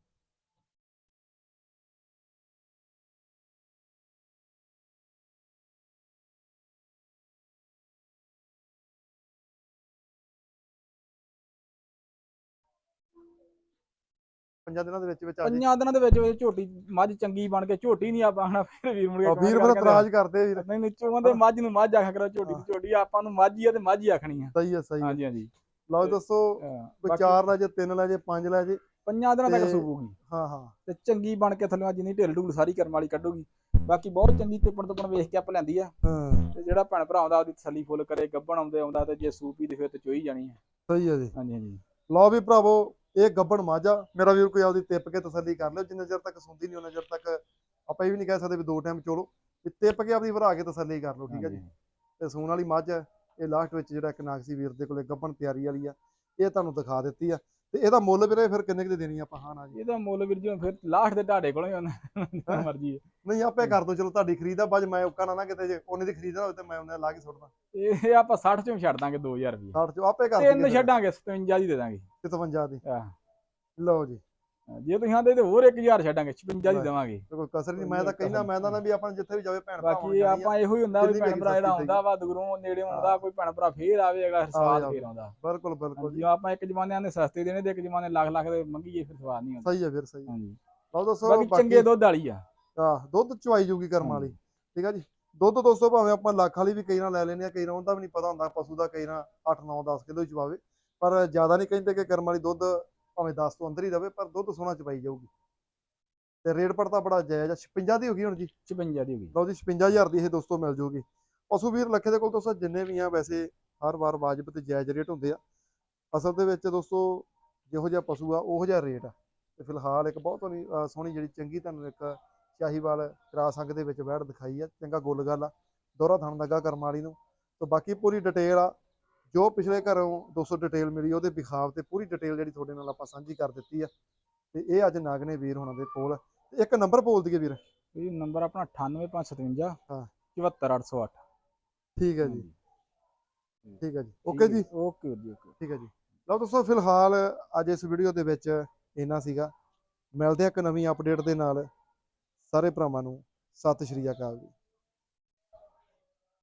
ਪੰਜਾਂ ਦਿਨਾਂ ਦੇ ਵਿੱਚ ਵਿੱਚ ਆ ਜੀ। ਪੰਜਾਂ ਦਿਨਾਂ ਦੇ ਵਿੱਚ ਵਿੱਚ ਝੋਟੀ ਮੱਝ ਚੰਗੀ ਬਣ ਕੇ ਝੋਟੀ ਨਹੀਂ ਆਪਾਂ ਹਨਾ ਫਿਰ ਵੀਰ ਮੁੜ ਕੇ ਆ ਵੀਰ ਫਿਰ ਇਤਰਾਜ਼ ਕਰਦੇ ਆ ਵੀਰ। ਨਹੀਂ ਨਹੀਂ ਚੋਂਦੇ ਮੱਝ ਨੂੰ ਮੱਝ ਆਖਿਆ ਕਰੋ ਝੋਟੀ ਦੀ ਝੋਟੀ ਆਪਾਂ ਨੂੰ ਮੱਝ ਹੀ ਆ ਤੇ ਮੱਝ ਹੀ ਆਖਣੀ ਆ। ਸਹੀ ਹੈ ਸਹੀ ਹਾਂਜੀ ਹਾਂਜੀ। ਲਓ ਦੱਸੋ ਹਾਂ, ਕੋਈ ਬਾਕੀ ਚਾਰ ਲੈ ਜੇ ਤਿੰਨ ਲੈ ਜੇ ਪੰਜ ਲੈ ਜੇ। ਪੰਜਾਂ ਦਿਨਾਂ ਤੱਕ ਤੇ- ਸੂਬੂਗੀ। ਹਾਂ ਹਾਂ। ਤੇ ਚੰਗੀ ਬਣ ਕੇ ਥੱਲੇ ਜਿੰਨੀ ਢਿੱਲ ਢੂਲ ਸਾਰੀ ਕਰਮ ਵਾਲੀ ਕੱਢੂਗੀ। ਬਾਕੀ ਬਹੁਤ ਚੰਗੀ ਤਿੱਪਣ ਤੁਪਣ ਵੇਖ ਕੇ ਆਪ ਲੈਂਦੀ ਆ। ਹਾਂ। ਤੇ ਜਿਹੜਾ ਭੈਣ ਭਰਾ ਆਉਂਦਾ ਉਹਦੀ ਤਸੱਲੀ ਫੁੱਲ ਕਰੇ ਗੱਬਣ ਆਉਂਦੇ ਆਉਂਦਾ ਤੇ ਜੇ ਸੂਪੀ ਤੇ ਫਿਰ ਤੇ ਚੋਈ ਜਾਣੀ ਹੈ ਸਹੀ ਹੈ ਜੀ। ਹਾਂਜੀ ਹਾਂਜੀ। ਲਓ ਵੀ ਭਰਾਵੋ ਇਹ ਗੱਬਣ ਮਾਝਾ ਮੇਰਾ ਵੀਰ ਕੋਈ ਆਪਦੀ ਟਿੱਪ ਕੇ ਤਸੱਲੀ ਕਰ ਲਿਓ। ਜਿੰਨੇ ਚਿਰ ਤੱਕ ਸੁਣਦੀ ਨਹੀਂ ਉਹਨਾਂ ਚਿਰ ਤੱਕ ਆਪਾਂ ਇਹ ਵੀ ਨਹੀਂ ਕਹਿ ਸਕਦੇ ਵੀ ਦੋ ਟਾਈਮ ਚੋਲੋ। ਵੀ ਟਿੱਪ ਕੇ ਆਪਦੀ ਭਰਾ ਕੇ ਤਸੱਲੀ ਕਰ ਲਓ ਠੀਕ ਹੈ ਜੀ। ਤੇ ਸੂਣ ਵਾਲੀ ਮੱਝ ਹੈ। ਇਹ ਲਾਸਟ ਵਿੱਚ ਜਿਹੜਾ ਇੱਕ ਨਾਗਸੀ ਵੀਰ ਦੇ ਕੋਲੇ ਗੱਬਣ ਤਿਆਰੀ ਵਾਲੀ ਆ। ਇਹ ਤੁਹਾਨੂੰ ਦਿਖਾ ਦਿੱਤੀ ਆ। ਤੇ ਇਹਦਾ ਮੁੱਲ ਵੀਰੇ ਫਿਰ ਕਿੰਨੇ ਕੁ ਦੀ ਦੇਣੀ ਆਪਾਂ? ਹਾਂ ਨਾ ਜੀ। ਇਹਦਾ ਮੁੱਲ ਵੀਰ ਜੀ ਹੁਣ ਫਿਰ ਲਾਸਟ ਦੇ ਢਾਡੇ ਕੋਲੋਂ ਹੀ ਜਿੰਨਾ ਮਰਜ਼ੀ ਨਹੀਂ ਆਪੇ ਕਰ ਦੋ ਚਲੋ ਤੁਹਾਡੀ ਖਰੀਦ ਆ ਬਾਜ ਮੈਂ ਔਕਾ ਨਾ ਨਾ ਕਿਤੇ ਜੇ ਉਹਨੇ ਦੀ ਖਰੀਦ ਨਾ ਹੋਵੇ ਤੇ ਮੈਂ ਉਹਨੇ ਲਾ ਕੇ ਸੁੱਟਦਾ। ਇਹ ਆਪਾਂ 60 ਚੋਂ ਛੱਡ ਦਾਂਗੇ 2000 ਰੁਪਏ 60 ਚੋਂ ਆਪੇ ਕਰ ਤਿੰਨ। ਛੱਡਾਂਗੇ 57 ਦੀ ਦੇ ਦਾਂਗੇ। 57 ਦੀ। ਲਓ ਜੀ। ਜੇ ਤੁਸੀਂ ਆਂਦੇ ਤੇ ਹੋਰ 1000 ਛੱਡਾਂਗੇ 56 ਦੀ. ਦੇਵਾਂਗੇ। ਕੋਈ ਕਸਰ ਨਹੀਂ ਮੈਂ ਤਾਂ ਕਹਿੰਦਾ ਮੈਂ ਤਾਂ ਨਾ ਵੀ ਆਪਾਂ ਜਿੱਥੇ ਵੀ ਜਾਵੇ ਭੈਣ ਭਰਾ ਬਾਕੀ ਆਪਾਂ ਇਹੋ ਹੀ ਹੁੰਦਾ ਵੀ ਭੈਣ ਭਰਾ ਜਿਹੜਾ ਆਉਂਦਾ ਵਾ ਦੂਰੋਂ ਨੇੜੇ ਆਉਂਦਾ ਕੋਈ ਭੈਣ ਭਰਾ ਫੇਰ ਆਵੇ ਅਗਲਾ ਸਵਾਦ। ਫੇਰ ਆਉਂਦਾ। ਬਿਲਕੁਲ ਬਿਲਕੁਲ ਜੀ। ਆਪਾਂ ਇੱਕ ਜ਼ਮਾਨੇ ਦੇ ਸਸਤੇ ਦੇਣੇ ਤੇ ਇੱਕ ਜ਼ਮਾਨੇ ਲੱਖ ਲੱਖ ਦੇ ਮੰਗੀਏ ਫਿਰ ਸਵਾਦ ਨਹੀਂ ਆਉਂਦਾ। ਸਹੀ ਹੈ ਫਿਰ ਸਹੀ। ਹਾਂਜੀ। ਲਓ ਦੋਸਤੋ ਬਾਕੀ ਚੰਗੇ ਦੁੱਧ ਵਾਲੀ ਆ। ਆਹ ਦੁੱਧ ਚਵਾਈ ਜੂਗੀ ਕਰਮ ਵਾਲੀ। ਠੀਕ ਆ ਜੀ? ਦੁੱਧ ਦੋਸਤੋ ਭਾਵੇਂ ਆਪਾਂ ਲੱਖ ਵਾਲੀ ਵੀ ਕਈ ਨਾਲ ਲੈ ਲੈਨੇ ਆ ਕਈ ਨਾਲ ਉਹਦਾ ਵੀ ਨਹੀਂ ਪਤਾ ਹੁੰਦਾ ਪਸ਼ੂ ਦਾ ਕਈ ਨਾਲ 8 9 10 ਕਿਲੋ ਹੀ ਚਵਾਵੇ ਪਰ ਜ਼ਿਆਦਾ ਨਹੀਂ ਕਹਿੰਦੇ ਕਿ ਕਰਮ ਵਾਲੀ ਦੁੱਧ ਭਾਵੇਂ 10 ਤੋਂ ਅੰਦਰ ਹੀ ਰਵੇ ਪਰ ਦੁੱਧ ਸੋਹਣਾ ਚਵਾਈ ਜਾਊਗੀ। ਤੇ ਰੇਟ ਪੜਤਾ ਬੜਾ ਜਾਇਜ਼ ਆ 56 ਦੀ ਹੋ ਗਈ ਹੁਣ ਜੀ? 56 ਦੀ ਹੋ ਗਈ। ਲਓ ਜੀ 55000 ਦੀ ਇਹ ਦੋਸਤੋ ਮਿਲ ਜੂਗੀ। ਪਸ਼ੂ ਵੀਰ ਲੱਖੇ ਦੇ ਕੋਲ ਦੋਸਤੋ ਜਿੰਨੇ ਵੀ ਆ ਵੈਸੇ ਹਰ ਵਾਰ ਵਾਜਬ ਤੇ ਜਾਇਜ਼ ਰੇਟ ਹੁੰਦੇ ਆ। ਅਸਲ ਦੇ ਵਿੱਚ ਦੋਸਤੋ ਜਿਹੋ ਜਿਹਾ ਪਸ਼ੂ ਆ ਉਹੋ ਜਿਹਾ ਰੇਟ ਆ। ਤੇ ਫਿਲਹਾਲ ਇੱਕ ਬਹੁਤ ਸੋਹਣੀ ਜਿਹੜੀ ਚੰਗੀ ਤੁਹਾਨੂੰ ਇੱਕ ਸ਼ਾਹੀਵਾਲ ਕਰਾਸ ਅੰਗ ਦੇ ਵਿੱਚ ਬੈਠ ਦਿਖਾਈ ਆ ਚੰਗਾ ਗੁੱਲ ਗੱਲ ਆ ਦੋਹਰਾ ਥਣ ਲੱਗਾ ਕਰਮ ਵਾਲੀ ਨੂੰ। ਤੇ ਬਾਕੀ ਪੂਰੀ ਡਿਟੇਲ ਆ ਜੋ ਪਿਛਲੇ ਘਰੋਂ 200 ਡਿਟੇਲ ਮਿਲੀ ਉਹਦੇ ਵਿਖਾਵ ਤੇ ਪੂਰੀ ਡਿਟੇਲ ਜਿਹੜੀ ਤੁਹਾਡੇ ਨਾਲ ਆਪਾਂ ਸਾਂਝੀ ਕਰ ਦਿੱਤੀ ਆ। ਤੇ ਇਹ ਅੱਜ ਨਾਗਨੇ ਵੀਰ ਹੋਣਾ ਦੇ ਕੋਲ ਇੱਕ ਨੰਬਰ ਬੋਲ ਦਈਏ ਵੀਰ। ਇਹ ਨੰਬਰ ਆਪਣਾ 98557 ਹਾਂ। 74808 ਠੀਕ ਹੈ ਜੀ। ਠੀਕ ਹੈ ਜੀ। ਓਕੇ ਜੀ। ਓਕੇ ਜੀ ਓਕੇ। ਠੀਕ ਹੈ ਜੀ। ਲਓ ਦੋਸਤੋ ਫਿਲਹਾਲ ਅੱਜ ਇਸ ਵੀਡੀਓ ਦੇ ਵਿੱਚ ਇੰਨਾ ਸੀਗਾ। ਮਿਲਦੇ ਆ ਇੱਕ ਨਵੀਂ ਅਪਡੇਟ ਦੇ ਨਾਲ। ਸਾਰੇ ਭਰਾਵਾਂ ਨੂੰ ਸਤਿ ਸ਼੍ਰੀ ਅਕਾਲ ਜੀ।